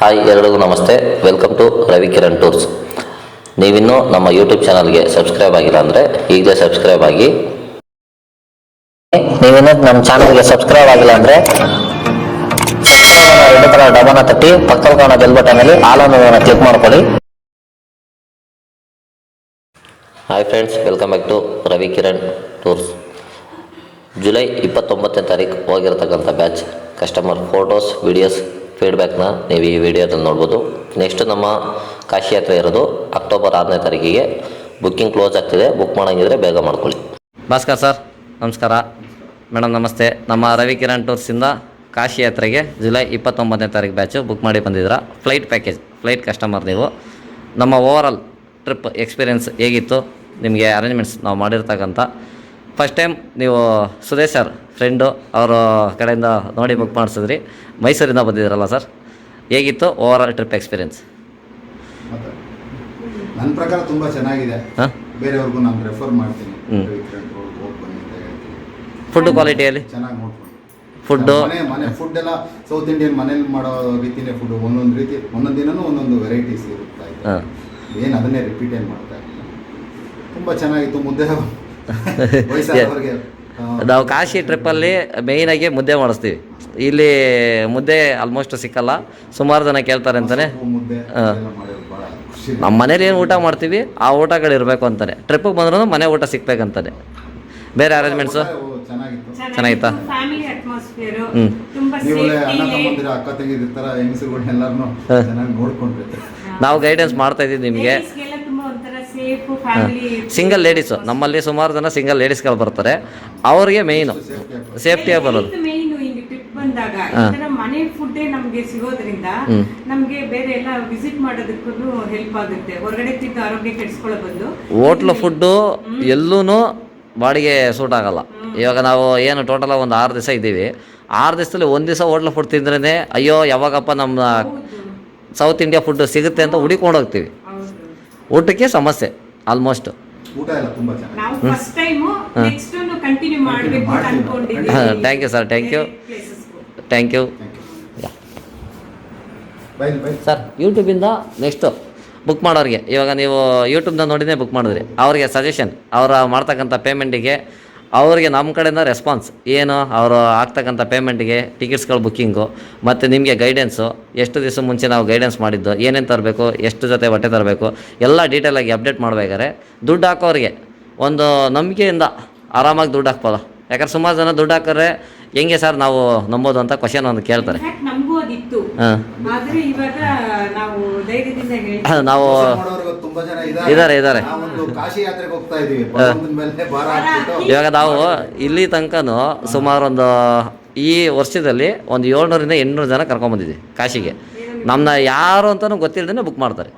Hi ಎಲ್ಲರಿಗೂ ನಮಸ್ತೆ. Welcome to Ravi Kiran tours ನೀವಿನ್ನು ನಮ್ಮ ಯೂಟ್ಯೂಬ್ ಚಾನಲ್ಗೆ ಸಬ್ಸ್ಕ್ರೈಬ್ ಆಗಿಲ್ಲ ಅಂದರೆ ಈಗಲೇ ಸಬ್ಸ್ಕ್ರೈಬ್ ಆಗಿ. ನೀವಿನ್ನೂ ನಮ್ಮ ಚಾನಲ್ಗೆ ಸಬ್ಸ್ಕ್ರೈಬ್ ಆಗಿಲ್ಲ ಅಂದರೆ ಡಬನ ತಟ್ಟಿ, ಪಕ್ಕದ ಕಾಣ ಬೆಲ್ ಬಟನಲ್ಲಿ ಆಲ್ ಅನ್ನು ಕ್ಲಿಕ್ ಮಾಡ್ಕೊಳ್ಳಿ. Hi friends welcome back to Ravi Kiran tours July ಇಪ್ಪತ್ತೊಂಬತ್ತನೇ ತಾರೀಕು ಹೋಗಿರತಕ್ಕಂಥ ಬ್ಯಾಚ್ ಕಸ್ಟಮರ್ ಫೋಟೋಸ್ ವಿಡಿಯೋಸ್ ಫೀಡ್ಬ್ಯಾಕ್ನ ನೀವು ಈ ವಿಡಿಯೋದಲ್ಲಿ ನೋಡ್ಬೋದು. ನೆಕ್ಸ್ಟ್ ನಮ್ಮ ಕಾಶಿ ಯಾತ್ರೆ ಇರೋದು ಅಕ್ಟೋಬರ್ ಆರನೇ ತಾರೀಕಿಗೆ. ಬುಕ್ಕಿಂಗ್ ಕ್ಲೋಸ್ ಆಗ್ತಿದೆ. ಬುಕ್ ಮಾಡೋಂಗಿದ್ರೆ ಬೇಗ ಮಾಡ್ಕೊಳ್ಳಿ. ಭಾಸ್ಕರ್ ಸರ್. ನಮಸ್ಕಾರ. ಮೇಡಮ್, ನಮಸ್ತೆ. ನಮ್ಮ ರವಿ ಕಿರಣ್ ಟೂರ್ಸಿಂದ ಕಾಶಿ ಯಾತ್ರೆಗೆ ಜುಲೈ ಇಪ್ಪತ್ತೊಂಬತ್ತನೇ ತಾರೀಕು ಬ್ಯಾಚು ಬುಕ್ ಮಾಡಿ ಬಂದಿದ್ದೀರಾ? ಫ್ಲೈಟ್ ಪ್ಯಾಕೇಜ್ ಫ್ಲೈಟ್ ಕಸ್ಟಮರ್ ನೀವು. ನಮ್ಮ ಓವರಾಲ್ ಟ್ರಿಪ್ ಎಕ್ಸ್ಪೀರಿಯೆನ್ಸ್ ಹೇಗಿತ್ತು? ನಿಮಗೆ ಅರೇಂಜ್ಮೆಂಟ್ಸ್ ನಾವು ಮಾಡಿರ್ತಕ್ಕಂಥ. ಫಸ್ಟ್ ಟೈಮ್ ನೀವು ಸುರೇಶ್ ಸರ್ ಫ್ರೆಂಡು ಅವರ ಕಡೆಯಿಂದ ನೋಡಿ ಬುಕ್ ಮಾಡಿಸಿದ್ರಿ. ಮೈಸೂರಿಂದ ಬಂದಿದ್ದೀರಲ್ಲ ಸರ್. ಹೇಗಿತ್ತು ಓವರಾಲ್ ಟ್ರಿಪ್ ಎಕ್ಸ್ಪೀರಿಯೆನ್ಸ್ ನನ್ನ ಪ್ರಕಾರ ತುಂಬ ಚೆನ್ನಾಗಿದೆ. ಹಾಂ? ಬೇರೆಯವ್ರಿಗೂ ನಾನು ರೆಫರ್ ಮಾಡ್ತೀನಿ. ಹ್ಮ್. ವಿಕ್ರಮ್ ರೋಡ್ ಹೋಗಿ ಬನ್ನಿ ಅಂತ ಹೇಳ್ತೀನಿ. ಫುಡ್ ಕ್ವಾಲಿಟಿಯಲ್ಲಿ ಚೆನ್ನಾಗಿ ನೋಡ್ಕೊಂಡು. ಫುಡ್ಡು ಮನೆ ಮನೆ ಫುಡ್ ಎಲ್ಲ ಸೌತ್ ಇಂಡಿಯನ್ ಮನೇಲಿ ಮಾಡೋ ರೀತಿನೇ ಫುಡ್ ಒಂದೊಂದು ರೀತಿ ಒಂದೊಂದು ದಿನನೂ ಒಂದೊಂದು ವೆರೈಟೀಸ್ ಇರುತ್ತಾ ಇದೆ. ಹಾಂ. ಏನು ಅದನ್ನೇ ರಿಪೀಟ್ ಏನು ಮಾಡ್ತಾ ಇಲ್ಲ. ತುಂಬ ಚೆನ್ನಾಗಿತ್ತು. ಮುದ್ದೆ ವಯಸ್ಸಾದವ್ರಿಗೆ ನಾವು ಕಾಶಿ ಟ್ರಿಪ್ಪಲ್ಲಿ ಮೇಯ್ನಾಗಿ ಮುದ್ದೆ ಮಾಡಿಸ್ತೀವಿ. ಇಲ್ಲಿ ಮುದ್ದೆ ಆಲ್ಮೋಸ್ಟ್ ಸಿಕ್ಕಲ್ಲ. ಸುಮಾರು ಜನ ಕೇಳ್ತಾರೆ ಅಂತಾನೆ. ಹಾ. ನಮ್ಮ ಮನೇಲಿ ಏನು ಊಟ ಮಾಡ್ತೀವಿ ಆ ಊಟಗಳು ಇರಬೇಕು ಅಂತಾನೆ. ಟ್ರಿಪ್ಪಿಗೆ ಬಂದ್ರೂ ಮನೆ ಊಟ ಸಿಗ್ಬೇಕಂತಾನೆ ಬೇರೆ ಅರೇಂಜ್ಮೆಂಟ್ಸು ಚೆನ್ನಾಗಿತ್ತು. ನಾವು ಗೈಡೆನ್ಸ್ ಮಾಡ್ತಾ ಇದ್ದೀವಿ ನಿಮಗೆ ಲೇಡೀಸ್ಗೆಲ್ಲ ತುಂಬಾ ಒಂಥರ ಸೇಫ್ ಫ್ಯಾಮಿಲಿ ಸಿಂಗಲ್ ಲೇಡೀಸು ನಮ್ಮಲ್ಲಿ ಸುಮಾರು ಜನ ಸಿಂಗಲ್ ಲೇಡೀಸ್ಗಳು ಬರ್ತಾರೆ. ಅವರಿಗೆ ಮೇಯ್ನು ಸೇಫ್ಟಿಯಾಗಿ ಬರೋದು. ಬಂದಾಗ ಮನೆ ಫುಡ್ ನಮ್ಗೆ ಸಿಗೋದ್ರಿಂದ ಹ್ಮ್. ನಮ್ಗೆ ಬೇರೆ ಎಲ್ಲ ವಿಸಿಟ್ ಮಾಡೋದಕ್ಕೂ ಹೆಲ್ಪ್ ಆಗುತ್ತೆ. ಹೊರಗಡೆ ತಿಂದು ಆರೋಗ್ಯ ಕೆಡಿಸ್ಕೊಳ್ಳೋ ಬದಲು ಹೋಟ್ಲು ಫುಡ್ಡು ಎಲ್ಲೂ ಬಾಡಿಗೆ ಸೂಟ್ ಆಗಲ್ಲ. ಇವಾಗ ನಾವು ಏನು ಟೋಟಲ್ ಒಂದು ಆರು ದಿವಸ ಇದ್ದೀವಿ. ಆರು ದಿವಸದಲ್ಲಿ ಒಂದು ದಿವಸ ಹೋಟ್ಲ್ ಫುಡ್ ತಿಂದ್ರೇ ಅಯ್ಯೋ ಯಾವಾಗಪ್ಪ ನಮ್ಮ ಸೌತ್ ಇಂಡಿಯಾ ಫುಡ್ ಸಿಗುತ್ತೆ ಅಂತ ಹುಡುಕೊಂಡು ಹೋಗ್ತೀವಿ. ಊಟಕ್ಕೆ ಸಮಸ್ಯೆ. ಆಲ್ಮೋಸ್ಟ್ ಊಟ ಎಲ್ಲ ತುಂಬಾ ಚೆನ್ನಾಗಿ ನಾವು ಫಸ್ಟ್ ಟೈಮ್ ನೆಕ್ಸ್ಟ್ ಕಂಟಿನ್ಯೂ ಮಾಡ್ಬೇಕು ಅಂತ ಅನ್ಕೊಂಡಿದ್ದೀವಿ. Thank you sir thank you thank you bye bye sir ಯೂಟ್ಯೂಬಿಂದ next book ಮಾಡೋರಿಗೆ. ಇವಾಗ ನೀವು ಯೂಟ್ಯೂಬ್ನ ನೋಡಿನೇ ಬುಕ್ ಮಾಡಿದ್ರಿ. ಅವ್ರಿಗೆ ಸಜೆಷನ್ ಅವರ ಮಾಡ್ತಕ್ಕಂಥ ಪೇಮೆಂಟಿಗೆ ಅವ್ರಿಗೆ ನಮ್ಮ ಕಡೆಯಿಂದ ರೆಸ್ಪಾನ್ಸ್ ಏನು, ಅವರು ಆಗ್ತಕ್ಕಂಥ ಪೇಮೆಂಟಿಗೆ ಟಿಕೆಟ್ಸ್ಗಳು ಬುಕ್ಕಿಂಗು ಮತ್ತು ನಿಮಗೆ ಗೈಡೆನ್ಸು ಎಷ್ಟು ದಿವಸ ಮುಂಚೆ ನಾವು ಗೈಡೆನ್ಸ್ ಮಾಡಿದ್ದು, ಏನೇನು ತರಬೇಕು, ಎಷ್ಟು ಜೊತೆ ಬಟ್ಟೆ ತರಬೇಕು, ಎಲ್ಲ ಡೀಟೇಲಾಗಿ ಅಪ್ಡೇಟ್ ಮಾಡಬೇಕಾದ್ರೆ ದುಡ್ಡು ಹಾಕೋರಿಗೆ, ಒಂದು ನಂಬಿಕೆಯಿಂದ ಆರಾಮಾಗಿ ದುಡ್ಡು ಹಾಕ್ಬೋದು? ಯಾಕಂದ್ರೆ ಸುಮಾರು ಜನ ದುಡ್ಡು ಹಾಕಿದ್ರೆ, ಹೆಂಗೆ ಸರ್ ನಾವು ನಂಬೋದು ಅಂತ ಕ್ವಶನ್ ಒಂದು ಕೇಳ್ತಾರೆ. ಹಾಂ. ಆದ್ರೆ ಇವಾಗ ನಾವು ಧೈರ್ಯದಿಂದ ಹೇಳ್ತೀವಿ. ನಾವು ಮಾಡೋರು ತುಂಬಾ ಜನ ಇದಾರೆ, ಇದ್ದಾರೆ ಕಾಶಿ ಯಾತ್ರೆಗೆ ಹೋಗ್ತಾ ಇದೀವಿ. ಇವಾಗ ನಾವು ಇಲ್ಲಿ ತನಕನೂ ಸುಮಾರು ಒಂದು ಈ ವರ್ಷದಲ್ಲಿ ಒಂದು ಏಳ್ನೂರಿಂದ ಎಂಟುನೂರು ಜನ ಕರ್ಕೊಂಬಂದಿದ್ದೀವಿ ಕಾಶಿಗೆ. ನಮ್ಮನ್ನ ಯಾರು ಅಂತಲೂ ಗೊತ್ತಿಲ್ಲದೇ ಬುಕ್ ಮಾಡ್ತಾರೆ.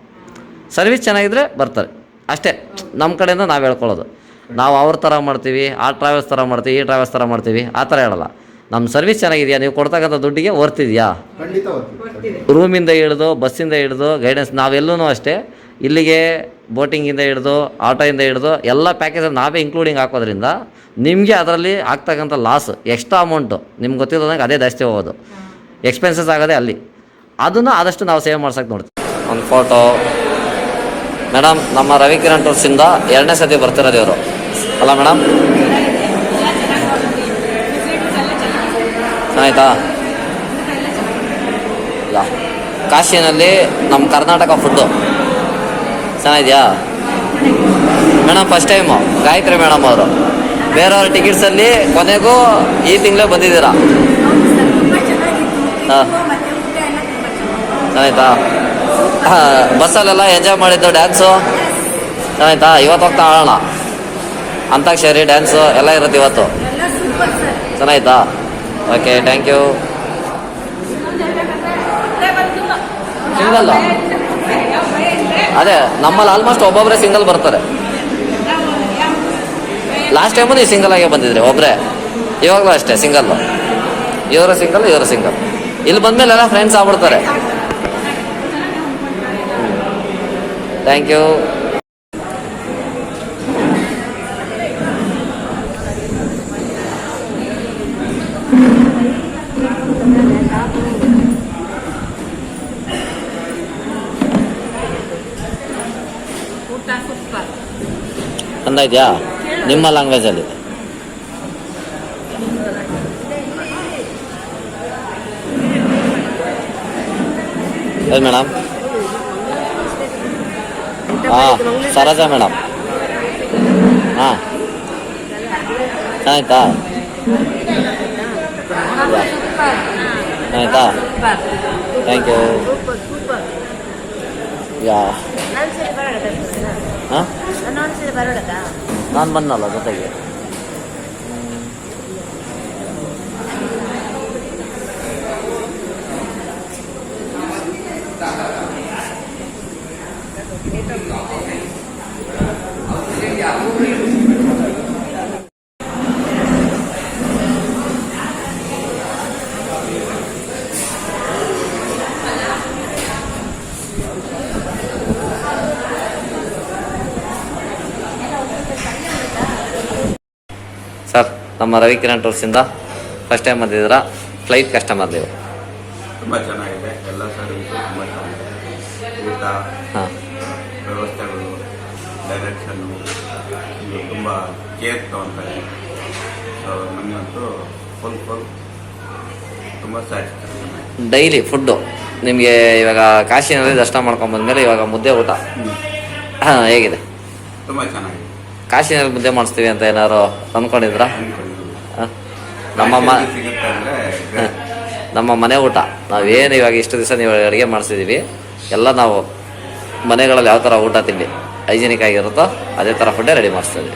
ಸರ್ವಿಸ್ ಚೆನ್ನಾಗಿದ್ರೆ ಬರ್ತಾರೆ. ಅಷ್ಟೇ. ನಮ್ಮ ಕಡೆಯಿಂದ ನಾವು ಹೇಳ್ಕೊಳ್ಳೋದು. ನಾವು ಅವ್ರ ಥರ ಮಾಡ್ತೀವಿ ಆ ಟ್ರಾವೆಲ್ಸ್ ಥರ ಮಾಡ್ತೀವಿ ಈ ಟ್ರಾವೆಲ್ಸ್ ಥರ ಮಾಡ್ತೀವಿ ಆ ಥರ ಹೇಳಲ್ಲ. ನಮ್ಮ ಸರ್ವಿಸ್ ಚೆನ್ನಾಗಿದೆಯಾ? ನೀವು ಕೊಡ್ತಕ್ಕಂಥ ದುಡ್ಡಿಗೆ ವರ್ತಿದೆಯಾ? ರೂಮಿಂದ ಹಿಡಿದು ಬಸ್ಸಿಂದ ಹಿಡಿದು ಗೈಡೆನ್ಸ್ ನಾವೆಲ್ಲೂ ಅಷ್ಟೇ. ಇಲ್ಲಿಗೆ ಬೋಟಿಂಗಿಂದ ಹಿಡಿದು ಆಟೋಯಿಂದ ಹಿಡಿದು ಎಲ್ಲ ಪ್ಯಾಕೇಜಲ್ಲಿ ನಾವೇ ಇನ್ಕ್ಲೂಡಿಂಗ್ ಹಾಕೋದ್ರಿಂದ ನಿಮಗೆ ಅದರಲ್ಲಿ ಆಗ್ತಕ್ಕಂಥ ಲಾಸ್ ಎಕ್ಸ್ಟ್ರಾ ಅಮೌಂಟು ನಿಮ್ಗೆ ಗೊತ್ತಿರೋದಂಗೆ ಅದೇ ಜಾಸ್ತಿ ಹೋಗೋದು. ಎಕ್ಸ್ಪೆನ್ಸಸ್ ಆಗೋದೇ ಅಲ್ಲಿ. ಅದನ್ನು ಆದಷ್ಟು ನಾವು ಸೇವ್ ಮಾಡ್ಸೋಕೆ ನೋಡ್ತೀವಿ. ಒಂದು ಫೋಟೋ ಮೇಡಮ್ ನಮ್ಮ ರವಿಕಿರಣ್ ಟೂರ್ಸಿಂದ ಎರಡನೇ ಸತಿ ಬರ್ತಿರೋದು ಇವರು. ಅಲ್ಲ ಮೇಡಮ್ ಇಲ್ಲ. ಕಾಶಿನಲ್ಲಿ ನಮ್ಮ ಕರ್ನಾಟಕ ಫುಡ್ಡು ಚೆನ್ನಾಗಿದೆಯಾ? Madam first time Gayatri madam ಅವರು. ಬೇರೆಯವ್ರ ಟಿಕೆಟ್ಸಲ್ಲಿ ಕೊನೆಗೂ ಈ ತಿಂಗಳೇ ಬಂದಿದ್ದೀರಾ? ಹಾಂ. ಚೆನ್ನಾಯ್ತಾ ಬಸ್ಸಲ್ಲೆಲ್ಲ ಎಂಜಾಯ್ ಮಾಡಿದ್ದು ಡ್ಯಾನ್ಸು ಚೆನ್ನಾಯ್ತಾ ಇವತ್ತು ಹೋಗ್ತಾ ಆಡೋಣ ಅಂತಾಕ್ಷರಿ ಡ್ಯಾನ್ಸು ಎಲ್ಲ ಇರುತ್ತೆ ಇವತ್ತು. ಚೆನ್ನಾಯ್ತಾ ಓಕೆ ಥ್ಯಾಂಕ್ ಯು ಸಿಂಗಲ್ ಅದೇ, ನಮ್ಮಲ್ಲಿ ಆಲ್ಮೋಸ್ಟ್ ಒಬ್ಬೊಬ್ಬರೇ ಸಿಂಗಲ್ ಬರ್ತಾರೆ. ಲಾಸ್ಟ್ ಟೈಮು ನೀವು ಸಿಂಗಲ್ ಆಗೇ ಬಂದಿದ್ರಿ ಒಬ್ಬರೇ ಇವಾಗಲೂ ಅಷ್ಟೇ ಸಿಂಗಲ್ ಇವರು ಸಿಂಗಲ್ ಇವರು ಸಿಂಗಲ್ ಇಲ್ಲಿ ಬಂದಮೇಲೆ ಎಲ್ಲ ಫ್ರೆಂಡ್ಸ್ ಆಗ್ಬಿಡ್ತಾರೆ. ಥ್ಯಾಂಕ್ ಯು ಇದೆಯಾ? ನಿಮ್ಮ ಲ್ಯಾಂಗ್ವೇಜಲ್ಲಿ ಹೇಳಿ ಮೇಡಮ್ ಹಾಂ ಸರೋಜಾ ಮೇಡಮ್ ಹಾಂ. ಆಯ್ತಾ ಆಯ್ತಾ ಥ್ಯಾಂಕ್ ಯು ಯಾ. ನಾನು ಬಂದಲ್ಲ ಜೊತೆಗೆ ಸರ್ ನಮ್ಮ ರವಿಕಿರಣ್ ಟೂರ್ಸಿಂದ ಫಸ್ಟ್ ಟೈಮ್ ಬಂದಿದ್ದೀರಾ? ಫ್ಲೈಟ್ ಕಸ್ಟಮರ್ ನೀವು. ತುಂಬ ಚೆನ್ನಾಗಿದೆ. ಎಲ್ಲ ಸರ್ವಿಸು ತುಂಬ ಚೆನ್ನಾಗಿದೆ. ಊಟ ಹಾಂ. ವ್ಯವಸ್ಥೆಗಳು ಡೈರೆಕ್ಷನ್ನು ಇದು ತುಂಬ ಕೇರ್ ತೊಗೊತಾರೆ. ಸೊ ನಮಗಂತೂ ಫುಲ್ ಫುಲ್ ತುಂಬ ಸ್ಯಾಟಿಸ್ಫ್ಯಾಕ್ಷನ್ ಡೈಲಿ ಫುಡ್ಡು ನಿಮಗೆ ಇವಾಗ ಕಾಶಿನಲ್ಲಿ ದರ್ಶನ ಮಾಡ್ಕೊಂಬಂದ್ಮೇಲೆ ಇವಾಗ ಮುದ್ದೆ ಊಟ. ಹಾಂ ಹೇಗಿದೆ? ತುಂಬ ಚೆನ್ನಾಗಿದೆ. ಕಾಶಿನಲ್ಲಿ ಮುದ್ದೆ ಮಾಡಿಸ್ತೀವಿ ಅಂತ ಏನಾದ್ರು ಅಂದ್ಕೊಂಡಿದ್ರಾ ನಮ್ಮ ಮ ನಮ್ಮ ಮನೆ ಊಟ. ನಾವೇನು ಇವಾಗ ಇಷ್ಟು ದಿವಸ ನೀವು ಅಡುಗೆ ಮಾಡಿಸಿದ್ದೀವಿ ಎಲ್ಲ ನಾವು ಮನೆಗಳಲ್ಲಿ ಯಾವ ಥರ ಊಟ ತಿಂಡಿ ಹೈಜಿನಿಕ್ ಆಗಿರುತ್ತೋ ಅದೇ ಥರ ಫುಡ್ಡೇ ರೆಡಿ ಮಾಡಿಸ್ತೀವಿ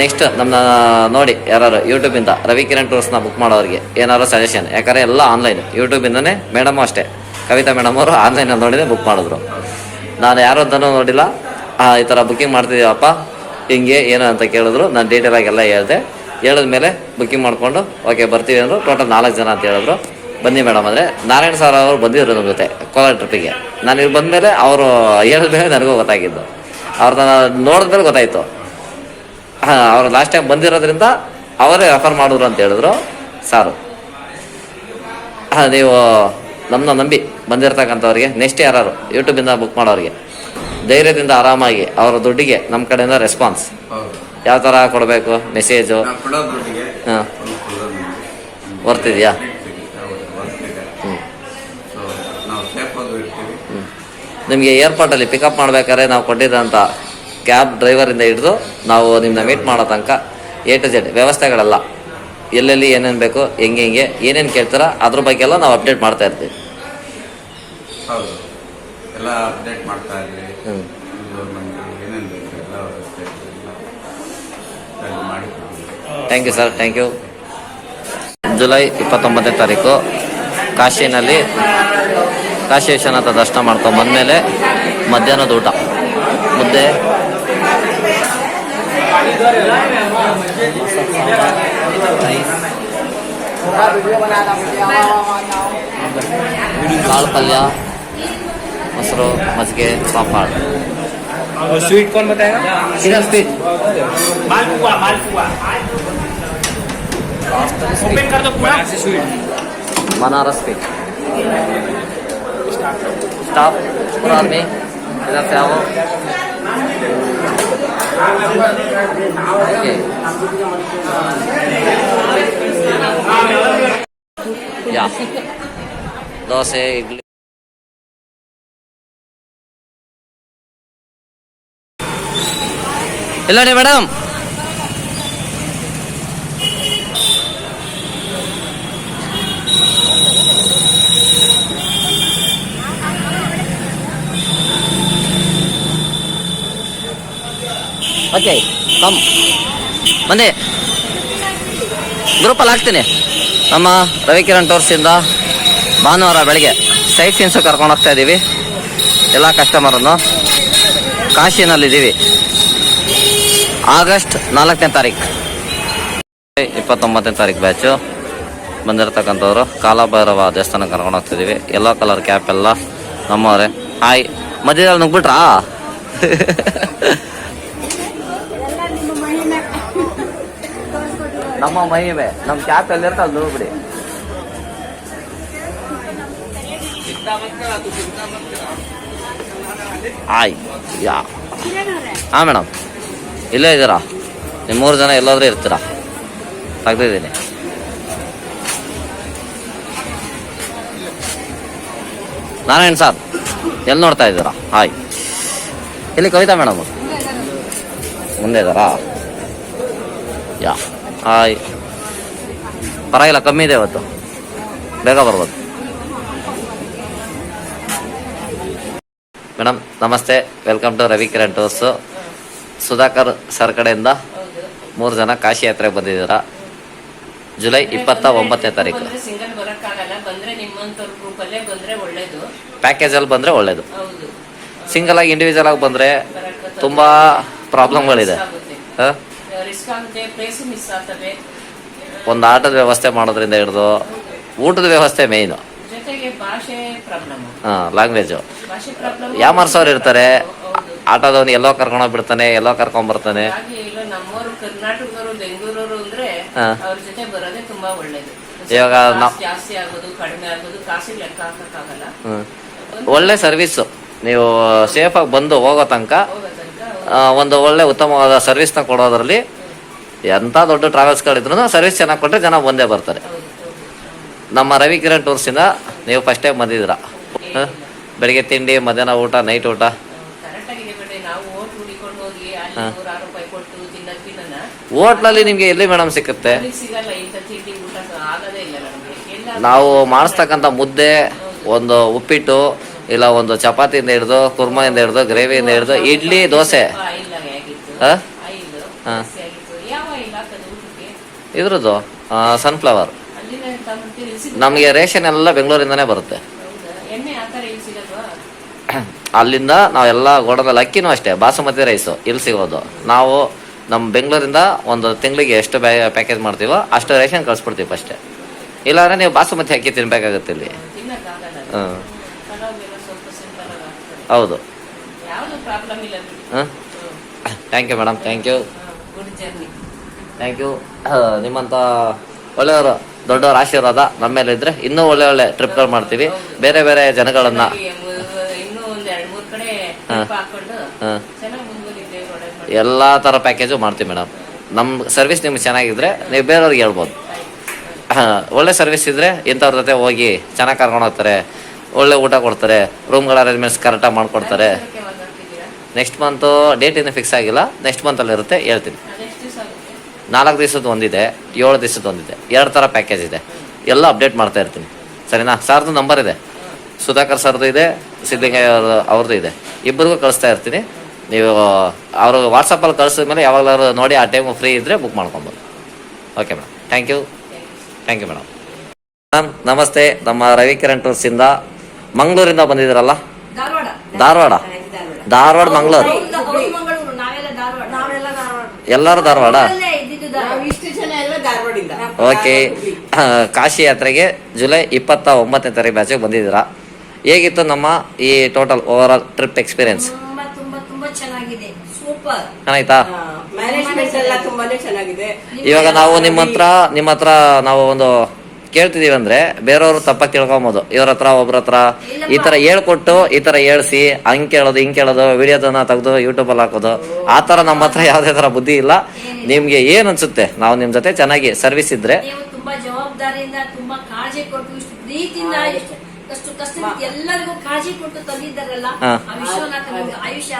ನೆಕ್ಸ್ಟ್ ನಮ್ಮನ್ನ ನೋಡಿ ಯಾರು ಯೂಟ್ಯೂಬಿಂದ ರವಿಕಿರಣ್ ಟೂರ್ಸ್ನ ಬುಕ್ ಮಾಡೋರಿಗೆ ಏನಾದ್ರು ಸಜೆಷನ್ ಯಾಕಂದರೆ ಎಲ್ಲ ಆನ್ಲೈನ್ ಯೂಟ್ಯೂಬಿಂದನೇ ಮೇಡಮು ಅಷ್ಟೇ. ಕವಿತಾ ಮೇಡಮ್ ಅವರು ಆನ್ಲೈನಲ್ಲಿ ನೋಡಿನೇ ಬುಕ್ ಮಾಡಿದ್ರು. ನಾನು ಯಾರು ಅಂತಲೂ ನೋಡಿಲ್ಲ. ಈ ಥರ ಬುಕ್ಕಿಂಗ್ ಮಾಡ್ತಿದ್ದೀವಪ್ಪ ಹಿಂಗೆ ಏನು ಅಂತ ಕೇಳಿದ್ರು. ನಾನು ಡೀಟೇಲಾಗಿ ಎಲ್ಲ ಹೇಳಿದೆ. ಹೇಳಿದ್ಮೇಲೆ ಬುಕ್ಕಿಂಗ್ ಮಾಡಿಕೊಂಡು ಓಕೆ ಬರ್ತೀವಿ ಅಂದರು ಟೋಟಲ್ ನಾಲ್ಕು ಜನ ಅಂತ ಹೇಳಿದ್ರು. ಬನ್ನಿ ಮೇಡಮ್ ಅಂದರೆ ನಾರಾಯಣ ಸರ್ ಅವರು ಬಂದಿದ್ರು ನಮ್ಮ ಜೊತೆ, ಕೋಲಾರ ಟ್ರಿಪ್ಪಿಗೆ ನಾನು ಇಲ್ಲಿ ಬಂದಮೇಲೆ ಅವರು ಹೇಳಿದ್ಮೇಲೆ ನನಗೂ ಗೊತ್ತಾಗಿದ್ದು. ಅವ್ರನ್ನ ನೋಡಿದ್ಮೇಲೆ ಗೊತ್ತಾಯಿತು. ಹಾಂ, ಅವರು ಲಾಸ್ಟ್ ಟೈಮ್ ಬಂದಿರೋದ್ರಿಂದ ಅವರೇ ರೆಫರ್ ಮಾಡಿದ್ರು ಅಂತ ಹೇಳಿದ್ರು ಸಾರು ಹಾಂ, ನೀವು ನಮ್ಮನ್ನ ನಂಬಿ ಬಂದಿರತಕ್ಕಂಥವ್ರಿಗೆ ನೆಕ್ಸ್ಟ್ ಯಾರು ಯೂಟ್ಯೂಬಿಂದ ಬುಕ್ ಮಾಡೋರಿಗೆ, ಧೈರ್ಯದಿಂದ ಆರಾಮಾಗಿ ಅವರ ದುಡ್ಡಿಗೆ ನಮ್ಮ ಕಡೆಯಿಂದ ರೆಸ್ಪಾನ್ಸ್ ಯಾವ ಥರ ಕೊಡಬೇಕು? ಮೆಸೇಜು ಬರ್ತಿದ್ಯಾ ಕೊಡೋ ಏರ್ಪೋರ್ಟ್ ಹಾಂ. ಬರ್ತಿದೆಯಾ ನಮಗೆ ಏರ್ಪೋರ್ಟಲ್ಲಿ ಪಿಕಪ್ ಮಾಡ್ಬೇಕಾದ್ರೆ ನಾವು ಕೊಟ್ಟಿದ್ದಂಥ ಕ್ಯಾಬ್ ಡ್ರೈವರಿಂದ ಹಿಡಿದು ನಾವು ನಿಮ್ಮನ್ನ ಮೀಟ್ ಮಾಡೋ ತನಕ ಎ ಟು ಜೆಡ್ ವ್ಯವಸ್ಥೆಗಳೆಲ್ಲ. ಎಲ್ಲೆಲ್ಲಿ ಏನೇನು ಬೇಕು ಹೆಂಗೆ ಹೆಂಗೆ ಏನೇನು ಕೇಳ್ತಾರ ಅದ್ರ ಬಗ್ಗೆ ಎಲ್ಲ ನಾವು ಅಪ್ಡೇಟ್ ಮಾಡ್ತಾ ಇರ್ತೀವಿ. ಹೌದು. ಎಲ್ಲ ಅಪ್ಡೇಟ್ ಮಾಡ್ತಾ ಇದ್ದೀವಿ ಹ್ಞೂ ಇದು ನಮಗೆ ಏನೇನು ಬೇಕು ಎಲ್ಲ ವ್ಯವಸ್ಥೆ ಎಲ್ಲ ಮಾಡಿಕೊಡ್ತೀವಿ thank you sir thank you July ಇಪ್ಪತ್ತೊಂಬತ್ತನೇ ತಾರೀಕು ಕಾಶಿನಲ್ಲಿ ಕಾಶಿ ವಿಶ್ವನಾಥ ದರ್ಶನ ಮಾಡ್ಕೊಂಡು ಬಂದಮೇಲೆ ಮಧ್ಯಾಹ್ನದ ಊಟ. ಮುದ್ದೆ. ಕಾಳು ಪಲ್ಯ ಮೊಸರು ಮಜ್ಜಿಗೆ ಪಾಪಾಡ್ ಸ್ವೀಟ್ ओपन कर दो पूरा से स्वीट बनारस पे स्टाफ पूरा आदमी इधर से आओ ओके या ದೋಸೆ ಇಡ್ಲಿ ಇಲ್ಲ ನೋಡಿ ಮೇಡಮ್ ಓಕೆ ಕಮ್ ಬನ್ನಿ. ಗ್ರೂಪಲ್ಲಿ ಹಾಕ್ತೀನಿ. ನಮ್ಮ ರವಿಕಿರಣ್ ಟೋರ್ಸಿಂದ ಭಾನುವಾರ ಬೆಳಗ್ಗೆ ಸೈಟ್ ಸೀನ್ಸು ಕರ್ಕೊಂಡು ಹೋಗ್ತಾ ಇದ್ದೀವಿ ಎಲ್ಲ ಕಸ್ಟಮರನ್ನು ಕಾಶಿನಲ್ಲಿದ್ದೀವಿ ಆಗಸ್ಟ್ ನಾಲ್ಕನೇ ತಾರೀಕು ಇಪ್ಪತ್ತೊಂಬತ್ತನೇ ತಾರೀಕು ಬ್ಯಾಚು ಬಂದಿರತಕ್ಕಂಥವ್ರು ಕಾಲಭೈರವ ದೇವಸ್ಥಾನ ಕರ್ಕೊಂಡು ಹೋಗ್ತಿದ್ದೀವಿ ಎಲ್ಲೋ ಕಲರ್ ಕ್ಯಾಪ್ ಎಲ್ಲ ನಮ್ಮವ್ರೆ. ಹಾಯ್ ಮಧ್ಯದಲ್ಲಿ ನುಗ್ಬಿಟ್ರಾ? ನಮ್ಮ ಮಹಿಮೆ, ನಮ್ಮ ಕ್ಯಾಪ್ ಎಲ್ಲಿರ್ತ ಅಲ್ಲಿ ನೋಡ್ಬಿಡಿ ಆಯ್, ಯಾ. ಹಾಂ ಮೇಡಮ್ ಇಲ್ಲೇ ಇದ್ದೀರಾ? ನಿಮ್ಮ ಮೂರು ಜನ ಎಲ್ಲಾದ್ರೂ ಇರ್ತೀರಾ? ತೆಗ್ದಿದ್ದೀನಿ. ನಾರಾಯಣ್ ಸರ್, ಎಲ್ಲಿ ನೋಡ್ತಾ ಇದ್ದೀರಾ? ಹಾಯ್. ಇಲ್ಲಿ ಕವಿತಾ ಮೇಡಮ್ ಮುಂದೆ ಇದ್ದಾರಾ? ಯಾ. ಹಾಯ್. ಪರವಾಗಿಲ್ಲ ಕಮ್ಮಿ ಇದೆ ಇವತ್ತು. ಬೇಗ ಬರ್ಬೋದು. ಮೇಡಮ್ ನಮಸ್ತೆ. Welcome to Ravi Kiran tours. Sudhakar sir ಕಡೆಯಿಂದ ಮೂರು ಜನ ಕಾಶಿ ಯಾತ್ರೆಗೆ ಬಂದಿದ್ದೀರಾ? ಜುಲೈ ಇಪ್ಪತ್ತ ಒಂಬತ್ತನೇ ತಾರೀಕು. ಪ್ಯಾಕೇಜಲ್ಲಿ ಬಂದರೆ ಒಳ್ಳೇದು. ಹೌದು. ಸಿಂಗಲ್ ಆಗಿ ಇಂಡಿವಿಜುವಲ್ ಆಗಿ ಬಂದರೆ ತುಂಬ ಪ್ರಾಬ್ಲಮ್ಗಳಿದೆ ಹಾಂ? ರಿಸ್ಕ್ ಆಗುತ್ತೆ ಪ್ಲೇಸ್ ಮಿಸ್ ಆಗ್ತವೆ ಒಂದು ಆಟದ ವ್ಯವಸ್ಥೆ ಮಾಡೋದ್ರಿಂದ ಹಿಡಿದು ಊಟದ ವ್ಯವಸ್ಥೆ ಮೇಯ್ನು ಜೊತೆಗೆ ಭಾಷೆ ಪ್ರಾಬ್ಲಮ್. ಹಾಂ ಲ್ಯಾಂಗ್ವೇಜು ಭಾಷೆ ಪ್ರಾಬ್ಲಮ್. ಯಾಮರ್ಸೋರು ಇರ್ತಾರೆ ಆಟೋದವನು ಎಲ್ಲೋ ಕರ್ಕೊಂಡೋಗಿ ಬಿಡ್ತಾನೆ ಎಲ್ಲೋ ಕರ್ಕೊಂಬರ್ತಾನೆ ಹಾಗೆ ಇಲ್ಲ ನಮ್ಮವರು ಕರ್ನಾಟಕದವರು ಬೆಂಗಳೂರವರು ಅಂದ್ರೆ ಹಾ. ಅವ್ರ ಜೊತೆ ಬರೋದೇ ತುಂಬಾ ಒಳ್ಳೇದು. ಇವಾಗ ನಾವ್- ಕಾಸು ಜಾಸ್ತಿ ಆಗೋದು ಕಡಿಮೆ ಆಗೋದು ಕಾಸಿಗೆ ಲೆಕ್ಕ ಹಾಕಕ್ಕಾಗಲ್ಲ. ಹ್ಮ್. ಒಳ್ಳೆ ಸರ್ವಿಸ್ ನೀವು ಸೇಫಾಗಿ ಬಂದು ಹೋಗೋ ತನಕ ಒಂದು ಒಳ್ಳೆ ಉತ್ತಮವಾದ ಸರ್ವಿಸ್ನ ಕೊಡೋದ್ರಲ್ಲಿ ಎಂಥ ದೊಡ್ಡ ಟ್ರಾವೆಲ್ಸ್ಗಳಿದ್ರು ಸರ್ವಿಸ್ ಚೆನ್ನಾಗಿ ಕೊಟ್ಟರೆ ಜನ ಬಂದೇ ಬರ್ತಾರೆ. ನಮ್ಮ ರವಿ ಕಿರಣ್ ಟೂರ್ಸಿಂದ ನೀವು ಫಸ್ಟ್ ಟೈಮ್ ಬಂದಿದ್ದೀರಾ? ಬೆಳಿಗ್ಗೆ ತಿಂಡಿ, ಮಧ್ಯಾಹ್ನ ಊಟ ನೈಟ್ ಊಟ? ಹೋಟ್ಲಲ್ಲಿ ನಿಮಗೆ ಎಲ್ಲಿ ಮೇಡಮ್ ಸಿಕ್ಕುತ್ತೆ? ನಾವು ಮಾಡಿಸ್ತಕ್ಕಂಥ ಮುದ್ದೆ, ಒಂದು ಉಪ್ಪಿಟ್ಟು, ಇಲ್ಲ ಒಂದು ಚಪಾತಿಯಿಂದ ಹಿಡಿದು ಕುರ್ಮಾಯಿಂದ ಹಿಡಿದು ಗ್ರೇವಿಯಿಂದ ಹಿಡಿದು, ಇಡ್ಲಿ, ದೋಸೆ. ಹಾಂ? ಹಾ. ಜಾಸ್ತಿ ಆಗಿತ್ತು ಯಾವ ಆಯಿಲ್ ಹಾಕೋದು ಊಟಕ್ಕೆ ಇದ್ರದ್ದು ಸನ್ಫ್ಲವರ್ ಇಲ್ಲಿ? ನಮಗೆ ರೇಷನ್ ಎಲ್ಲ ಬೆಂಗಳೂರಿಂದನೇ ಬರುತ್ತೆ. ಇಲ್ಲಿ ಅಲ್ಲಿಂದ ನಾವೆಲ್ಲ ಗೋಡದಲ್ಲಿ ಅಕ್ಕಿನೂ ಅಷ್ಟೇ ಬಾಸುಮತಿ ರೈಸು ಇಲ್ಲಿ ಸಿಗೋದು. ನಾವು ನಮ್ಮ ಬೆಂಗಳೂರಿಂದ ಒಂದು ತಿಂಗಳಿಗೆ ಎಷ್ಟು ಬ್ಯಾ ಪ್ಯಾಕೇಜ್ ಮಾಡ್ತೀವೋ ಅಷ್ಟು ರೇಷನ್ ಕಳಿಸ್ಬಿಡ್ತೀವಿ ಅಷ್ಟೇ ಇಲ್ಲಾಂದ್ರೆ ನೀವು ಬಾಸುಮತಿ ಅಕ್ಕಿ ತಿನ್ಬೇಕಾಗುತ್ತೆ ಇಲ್ಲಿ. ಹ್ಞೂ ಹೌದು. ಇಲ್ಲ ಹಾಂ? Thank you madam thank you good journey thank you ನಿಮ್ಮಂಥ ಒಳ್ಳೆಯವರು ದೊಡ್ಡವರ ಆಶೀರ್ವಾದ ನಮ್ಮ ಮೇಲೆ ಇದ್ರೆ ಇನ್ನೂ ಒಳ್ಳೆ ಒಳ್ಳೆ ಟ್ರಿಪ್ಗಳು ಮಾಡ್ತೀವಿ. ಬೇರೆ ಬೇರೆ ಜನಗಳನ್ನ ಎಲ್ಲ ಥರ ಪ್ಯಾಕೇಜು ಮಾಡ್ತೀವಿ ಮೇಡಮ್ ನಮ್ಮ ಸರ್ವಿಸ್ ನಿಮ್ಗೆ ಚೆನ್ನಾಗಿದ್ರೆ ನೀವು ಬೇರೆಯವ್ರಿಗೆ ಹೇಳ್ಬೋದು. ಒಳ್ಳೆ ಸರ್ವಿಸ್ ಇದ್ದರೆ ಇಂಥವ್ರ ಜೊತೆ ಹೋಗಿ ಚೆನ್ನಾಗಿ ಕರ್ಕೊಂಡು ಹೋಗ್ತಾರೆ ಒಳ್ಳೆ ಊಟ ಕೊಡ್ತಾರೆ ರೂಮ್ಗಳ ಅರೇಂಜ್ಮೆಂಟ್ಸ್ ಕರೆಕ್ಟಾಗಿ ಮಾಡಿಕೊಡ್ತಾರೆ. ನೆಕ್ಸ್ಟ್ ಮಂತು ಡೇಟ್ ಇನ್ನೂ ಫಿಕ್ಸ್ ಆಗಿಲ್ಲ. ನೆಕ್ಸ್ಟ್ ಮಂತಲ್ಲಿ ಇರುತ್ತೆ ಹೇಳ್ತೀನಿ. ನಾಲ್ಕು ದಿವಸದ ಒಂದಿದೆ ಏಳು ದಿವಸದ ಒಂದಿದೆ ಎರಡು ಥರ ಪ್ಯಾಕೇಜ್ ಇದೆ. ಎಲ್ಲ ಅಪ್ಡೇಟ್ ಮಾಡ್ತಾ ಇರ್ತೀನಿ. ಸರಿನಾ? ಸರ್ದು ನಂಬರ್ ಇದೆ. ಸುಧಾಕರ್ ಸರ್ದು ಇದೆ ಸಿದ್ದಲಿಂಗಯ್ಯವ್ರ ಅವ್ರದ್ದು ಇದೆ. ಇಬ್ಬರಿಗೂ ಕಳಿಸ್ತಾ ಇರ್ತೀನಿ. ನೀವು ಅವರು ವಾಟ್ಸಪ್ಪಲ್ಲಿ ಕಳಿಸಿದ ಮೇಲೆ ಯಾವಾಗಲಾದ್ರು ನೋಡಿ ಆ ಟೈಮು ಫ್ರೀ ಇದ್ದರೆ ಬುಕ್ ಮಾಡ್ಕೊಬೋದು. Okay madam thank you thank you madam madam ನಮಸ್ತೆ. ನಮ್ಮ ರವಿ ಕಿರಣ್ ಟೂರ್ಸಿಂದ ಮಂಗಳೂರಿಂದ ಬಂದಿದ್ದೀರಲ್ಲ? ಧಾರವಾಡ. ಧಾರವಾಡ? ಧಾರವಾಡ. ಮಂಗಳೂರು? ಹೌದು, ಹೌದು, ಮಂಗಳೂರು. ನಾವೆಲ್ಲ ಧಾರವಾಡ. ನಾವೆಲ್ಲ ಧಾರವಾಡ. ಎಲ್ಲರೂ ಧಾರವಾಡ? ಇಷ್ಟು ಜನ ಎಲ್ಲ ಧಾರವಾಡಿಂದ ಓಕೆ ಕಾಶಿ ಯಾತ್ರೆಗೆ ಜುಲೈ ಇಪ್ಪತ್ತ ಒಂಬತ್ತನೇ ತಾರೀಕು ಬ್ಯಾಚಿಗೆ ಬಂದಿದ್ದೀರಾ? ಹೇಗಿತ್ತು ನಮ್ಮ ಈ total over all trip experience ತುಂಬಾ ತುಂಬಾ ತುಂಬಾ ಚೆನ್ನಾಗಿದೆ. ಸೂಪರ್ ಚೆನ್ನಾಯ್ತಾ ಮ್ಯಾನೇಜ್ಮೆಂಟ್ ಎಲ್ಲ ತುಂಬಾನೇ ಚೆನ್ನಾಗಿದೆ. ಇವಾಗ ನಾವು ನಿಮ್ಮ ಹತ್ರ ನಿಮ್ಮ ಹತ್ರ ನಾವು ಒಂದು ಕೇಳ್ತಿದೀವಿ ಅಂದ್ರೆ ಬೇರೆಯವರು ತಪ್ಪಾಗಿ ತಿಳ್ಕೊಬೋದು. ಇವ್ರ ಹತ್ರ ಒಬ್ರ ಹತ್ರ ಈ ತರ ಹೇಳ್ಕೊಟ್ಟು ಈ ತರ ಹೇಳ್ಸಿ ಹಂಗ್ ಕೇಳೋದು ಹಿಂಗ್ ಕೇಳೋದು ವಿಡಿಯೋದನ್ನ ತೆಗೆದು ಯೂಟ್ಯೂಬಲ್ಲಿ ಹಾಕೋದು. ಆ ತರ ನಮ್ಮ ಹತ್ರ ಯಾವುದೇ ತರ ಬುದ್ಧಿ ಇಲ್ಲ. ನಿಮ್ಗೆ ಏನ್ ಅನ್ಸುತ್ತೆ? ನಾವು ನಿಮ್ ಜೊತೆ ಚೆನ್ನಾಗಿ ಸರ್ವಿಸ್ ಇದ್ರೆ. ನೀವು ತುಂಬಾ ಜವಾಬ್ದಾರಿಯಿಂದ ತುಂಬಾ ಕಾಳಜಿ ಕೊಟ್ಟು ಇಷ್ಟು ಪ್ರೀತಿಯಿಂದ ಎಷ್ಟು ಕಷ್ಟ ಎಲ್ಲರಿಗೂ ಕಾಳಜಿ ಕೊಟ್ಟು ತಂದಿದ್ದಾರಲ್ಲ ಆಯುಷ್ಯ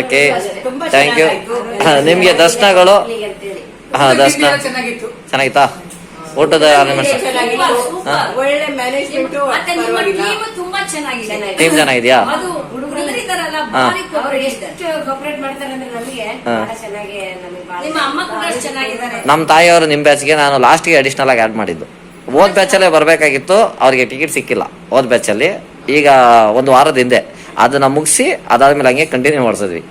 ಓಕೆ ತುಂಬಾ ಥ್ಯಾಂಕ್ ಯು. ನಿಮ್ಗೆ ದರ್ಶನಗಳು. ಹಾ ದರ್ಶನ. ಚೆನ್ನಾಗಿತ್ತು? ಚೆನ್ನಾಗಿತ್ತು ಸೂಪರ್. ಒಳ್ಳೆ ಮ್ಯಾನೇಜ್ಮೆಂಟ್ ಮತ್ತೆ ನಿಮ್ಮ ಪರವಾಗಿಲ್ಲ. ಟೀಮ್ ತುಂಬಾ ಚೆನ್ನಾಗಿದೆ. ಟೀಮ್ ಚೆನ್ನಾಗಿದ್ಯಾ ನಮ್ ಹುಡುಗರಿದ್ದಾರಲ್ಲ ಹಾ. ಭಾರಿ ಕೋಪರೇಟ್ ಕೋಪರೇಟ್ ಮಾಡ್ತಾರೆ ಅಂದ್ರೆ ನಮಗೆ ಬಹಳ ಚೆನ್ನಾಗಿ ನಮಗೆ ನಿಮ್ಮ ಅಮ್ಮ ಕೂಡ ಅಷ್ಟ್ ಚೆನ್ನಾಗಿದ್ದಾರೆ. ನಮ್ಮ ತಾಯಿಯವರು ನಿಮ್ ಬ್ಯಾಚ್ಗೆ ನಾನು ಲಾಸ್ಟ್ಗೆ ಅಡಿಷನಲ್ ಆಗಿ ಆಡ್ ಮಾಡಿದ್ದು. ಓದ್ ಬ್ಯಾಚಲ್ಲೇ ಬರಬೇಕಾಗಿತ್ತು ಅವ್ರಿಗೆ ಟಿಕೆಟ್ ಸಿಕ್ಕಿಲ್ಲ ಓದ್ ಬ್ಯಾಚಲ್ಲಿ ಈಗ ಒಂದು ವಾರದ ಹಿಂದೆ ಅದನ್ನ ಮುಗಿಸಿ ಅದಾದ್ಮೇಲೆ ಹಂಗೆ ಕಂಟಿನ್ಯೂ ಮಾಡಿಸಿದ್ವಿ.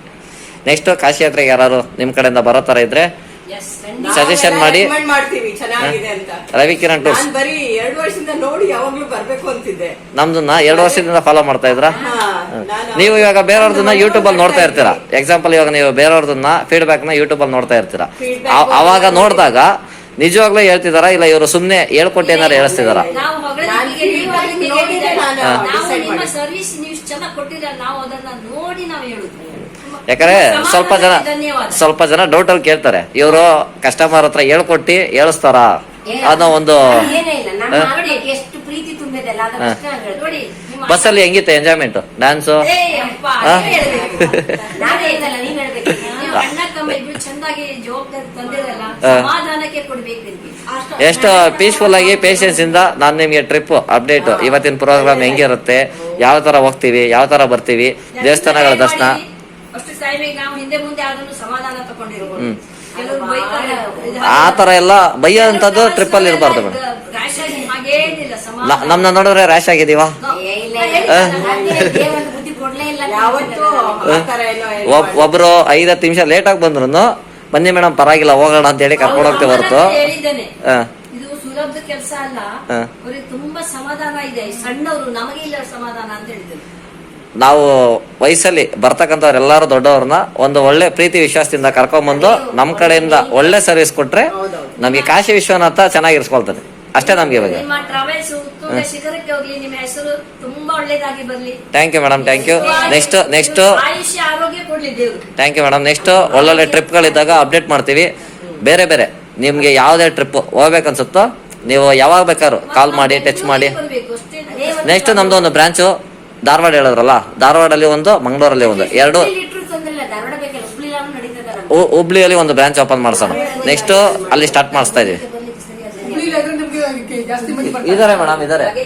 ನೆಕ್ಸ್ಟ್ ಕಾಶಿ ಯಾತ್ರೆಗೆ ಯಾರು ನಿಮ್ಮ ಕಡೆಯಿಂದ ಬರೋ ಥರ ಇದ್ರೆ ಸಜೆಷನ್ ಮಾಡಿ. ರವಿಕಿರಣ್ ಮಾಡ್ತೀವಿ. ಚೆನ್ನಾಗಿದೆ ಅಂತ. ರವಿ ಕಿರಣ್ ಟೂರ್ಸ್. ನಮ್ದು ಬರೀ ಎರಡು ವರ್ಷದಿಂದ ನೋಡಿ ಯಾವಾಗ್ಲೂ ಬರ್ಬೇಕು ಅಂತಿದ್ದೆ. ನಮ್ದನ್ನ ಎರಡು ವರ್ಷದಿಂದ ಫಾಲೋ ಮಾಡ್ತಾ ಇದ್ರ? ಹಾ, ನೀವು ಇವಾಗ ಬೇರೆಯವ್ರದನ್ನ ಯೂಟ್ಯೂಬ್ ಅಲ್ಲಿ ನೋಡ್ತಾ ಇರ್ತೀರಾ? ಎಕ್ಸಾಂಪಲ್ ಇವಾಗ ನೀವು ಬೇರೆಯವ್ರದನ್ನ ಫೀಡ್ಬ್ಯಾಕ್ನ ಯೂಟ್ಯೂಬ್ ಅಲ್ಲಿ ನೋಡ್ತಾ ಇರ್ತೀರಾ? ಅವಾಗ ನೋಡಿದಾಗ ನಿಜವಾಗ್ಲೂ ಹೇಳ್ತಿದಾರ? ಇಲ್ಲ ಇವರು ಸುಮ್ಮನೆ ಹೇಳ್ಕೊಟ್ಟು ಏನಾರು ಹೇಳಿಸ್ತಿದಾರ ಸರ್ವಿಸ್ ನೀವು ಚೆನ್ನಾಗಿ ಕೊಟ್ಟಿದ್ರೆ ನಾವು ಅದನ್ನ ನೋಡಿ ನಾವು ಹೇಳುದು ಯಾಕಂದ್ರೆ ಸ್ವಲ್ಪ ಜನ ಸ್ವಲ್ಪ ಜನ ಡೌಟ್ ಅಲ್ಲಿ ಕೇಳ್ತಾರೆ. ಇವರು ಕಸ್ಟಮರ್ ಹತ್ರ ಹೇಳ್ಕೊಟ್ಟಿ ಹೇಳಿಸ್ತಾರ? ಅನ್ನೋ ಒಂದು. ಬಸ್ಸಲ್ಲಿ ಹೆಂಗಿತ್ತು ಎಂಜಾಯ್ಮೆಂಟ್? ಡ್ಯಾನ್ಸು. ಎಷ್ಟು ಪೀಸ್ಫುಲ್ ಆಗಿ ಪೇಷನ್ಸ್ ಇಂದ ನಾನು ನಿಮಗೆ ಟ್ರಿಪ್ ಅಪ್ಡೇಟ್ ಇವತ್ತಿನ ಪ್ರೋಗ್ರಾಮ್ ಹೆಂಗಿರುತ್ತೆ? ಯಾವ ತರ ಹೋಗ್ತೀವಿ? ಯಾವ ತರ ಬರ್ತೀವಿ? ದೇವಸ್ಥಾನಗಳ ದರ್ಶನ? ಅಷ್ಟು ಟೈಮಿಗೆ ನಾವು ಹಿಂದೆ ಮುಂದೆ ಅದನ್ನು ಸಮಾಧಾನ ತಗೊಂಡಿರ್ಬೋದು. ಹ್ಮ್. ಕೆಲವರು ಬೈತಾರೆ. ಆ ತರ ಎಲ್ಲ ಬೈಯೋ ಅಂತದ್ದು ಟ್ರಿಪ್ ಅಲ್ಲಿ ಇರಬಾರ್ದು ಮೇಡಮ್. rash ಆಗಿ ಹಾಗೇನಿಲ್ಲ ಸಮಾಧಾನ. ನಮ್ನ ನೋಡಿದ್ರೆ ರ್ಯಾಶ್ ಆಗಿದೀವಾ ಬುದ್ಧಿ ಕೊಡ್ಲೇ ಇಲ್ಲ ಯಾವತ್ತೂ ಆ ತರ ಏನೋ ಏನ್ ಒಬ್ ಒಬ್ರು ಐದತ್ತು ನಿಮಿಷ ಲೇಟ್ ಆಗಿ ಬಂದ್ರು ಬನ್ನಿ ಮೇಡಮ್ ಪರವಾಗಿಲ್ಲ ಹೋಗೋಣ ಅಂತ ಹೇಳಿ ಕರ್ಕೊಂಡು ಹೋಗ್ತೇವೆ ಹೊರತು. ಅವ್ರು ಹೇಳಿದ್ದೇನೆ. ಹಾ. ಇದು ಸುಲಭದ ಕೆಲಸ ಅಲ್ಲ ಹಾ. ಅವ್ರಿಗೆ ತುಂಬಾ ಸಮಾಧಾನ ಇದೆ. ಸಣ್ಣವರು ನಮಗೆ ಇಲ್ಲ ಸಮಾಧಾನ ಅಂತ ಹೇಳಿದ್ರು ನಾವು ವಯಸ್ಸಲ್ಲಿ ಬರ್ತಕ್ಕಂಥವ್ರೆಲ್ಲರೂ ದೊಡ್ಡವ್ರನ್ನ ಒಂದು ಒಳ್ಳೆ ಪ್ರೀತಿ ವಿಶ್ವಾಸದಿಂದ ಕರ್ಕೊಂಬಂದು ನಮ್ಮ ಕಡೆಯಿಂದ ಒಳ್ಳೆ ಸರ್ವಿಸ್ ಕೊಟ್ರೆ ನಮಗೆ ಕಾಶಿ ವಿಶ್ವನಾಥ ಚೆನ್ನಾಗಿ ಇರಿಸ್ಕೊಳ್ತಾನೆ ಅಷ್ಟೇ ನಮಗೆ ಬರ್ಲಿ. Thank you madam thank you next next thank you madam next ಒಳ್ಳೊಳ್ಳೆ ಟ್ರಿಪ್ಗಳಿದ್ದಾಗ ಅಪ್ಡೇಟ್ ಮಾಡ್ತೀವಿ. ಬೇರೆ ಬೇರೆ. ನಿಮಗೆ ಯಾವುದೇ ಟ್ರಿಪ್ ಹೋಗ್ಬೇಕನ್ಸುತ್ತೋ ನೀವು ಯಾವಾಗ ಬೇಕಾದ್ರು ಕಾಲ್ ಮಾಡಿ ಟಚ್ ಮಾಡಿ. ನೆಕ್ಸ್ಟ್ ನಮ್ದು ಒಂದು ಬ್ರಾಂಚು ಧಾರವಾಡ ಹೇಳಿದ್ರಲ್ಲ? ಧಾರವಾಡಲ್ಲಿ ಒಂದು ಮಂಗಳೂರಲ್ಲಿ ಒಂದು. ಎರಡು. ಹುಬ್ಳಿಯಲ್ಲಿ ಒಂದು ಬ್ರಾಂಚ್ ಓಪನ್ ಮಾಡಿಸೋಣ. ನೆಕ್ಸ್ಟ್ ಅಲ್ಲಿ ಸ್ಟಾರ್ಟ್ ಮಾಡಿಸ್ತಾ ಇದೀವಿ. ಇದಾರೆ ಮೇಡಮ್ ಇದಾರೆ.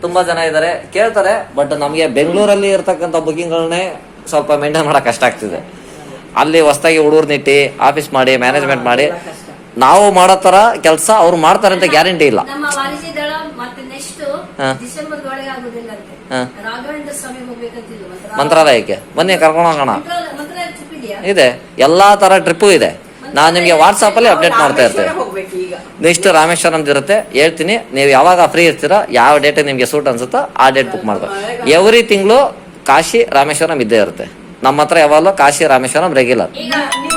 ತುಂಬಾ ಜನ ಇದಾರೆ. ಕೇಳ್ತಾರೆ ಬಟ್ ನಮಗೆ ಬೆಂಗಳೂರಲ್ಲಿ ಇರ್ತಕ್ಕಂಥ ಬುಕ್ಕಿಂಗ್ಗಳನ್ನೇ ಸ್ವಲ್ಪ ಮೇಂಟೈನ್ ಮಾಡಕ್ ಕಷ್ಟ ಆಗ್ತಿದೆ. ಅಲ್ಲಿ ಹೊಸದಾಗಿ ಹುಡುಗರು ನಿಟ್ಟಿ ಆಫೀಸ್ ಮಾಡಿ ಮ್ಯಾನೇಜ್ಮೆಂಟ್ ಮಾಡಿ ನಾವು ಮಾಡೋ ತರ ಕೆಲಸ ಅವ್ರು ಮಾಡ್ತಾರೆ ಅಂತ ಗ್ಯಾರಂಟಿ ಇಲ್ಲ. ನಮ್ಮ ವಾರಿಸಿ ದಳ ಮತ್ತೆ ನೆಕ್ಸ್ಟ್ ಹಾ. ಡಿಸೆಂಬರ್ ಒಳಗೆ ಆಗುದಿಲ್ಲ ಅಂತೆ. ಹಾ. ರಾಘವೇಂದ್ರ ಸ್ವಾಮಿ ಹೋಗ್ಬೇಕಂತಿಲ್ಲ ಮತ್ತೆ ಮಂತ್ರಾಲಯಕ್ಕೆ. ಬನ್ನಿ ಕರ್ಕೊಂಡು ಹೋಗೋಣ. ಮಂತ್ರಾಲಯ ಮಂತ್ರಾಲಯ trip ಇದೆಯಾ? ಇದೆ. ಎಲ್ಲಾ ತರ ಟ್ರಿಪ್ಪು ಇದೆ. ನಾನು ನಿಮಗೆ ವಾಟ್ಸಾಪ್ ಅಲ್ಲಿ ಅಪ್ಡೇಟ್ ಮಾಡ್ತಾ ಇರ್ತೇವೆ ರಾಮೇಶ್ವರ ಹೋಗ್ಬೇಕು ಈಗ. ನೆಕ್ಸ್ಟ್ ರಾಮೇಶ್ವರಂ ಇರುತ್ತೆ. ಹೇಳ್ತೀನಿ ನೀವು ಯಾವಾಗ ಫ್ರೀ ಇರ್ತೀರಾ ಯಾವ ಡೇಟ್ ನಿಮಗೆ ಸೂಟ್ ಅನ್ಸುತ್ತೋ ಆ ಡೇಟ್ ಬುಕ್ ಮಾಡ್ಬೇಕು ಎವ್ರಿ ತಿಂಗಳು ಕಾಶಿ ರಾಮೇಶ್ವರಂ ಇದ್ದೇ ಇರುತ್ತೆ. ನಮ್ಮ ಹತ್ರ ಯಾವಾಗಲೂ ಕಾಶಿ ರಾಮೇಶ್ವರಂ ರೆಗ್ಯುಲರ್ ಈಗ ನೀವು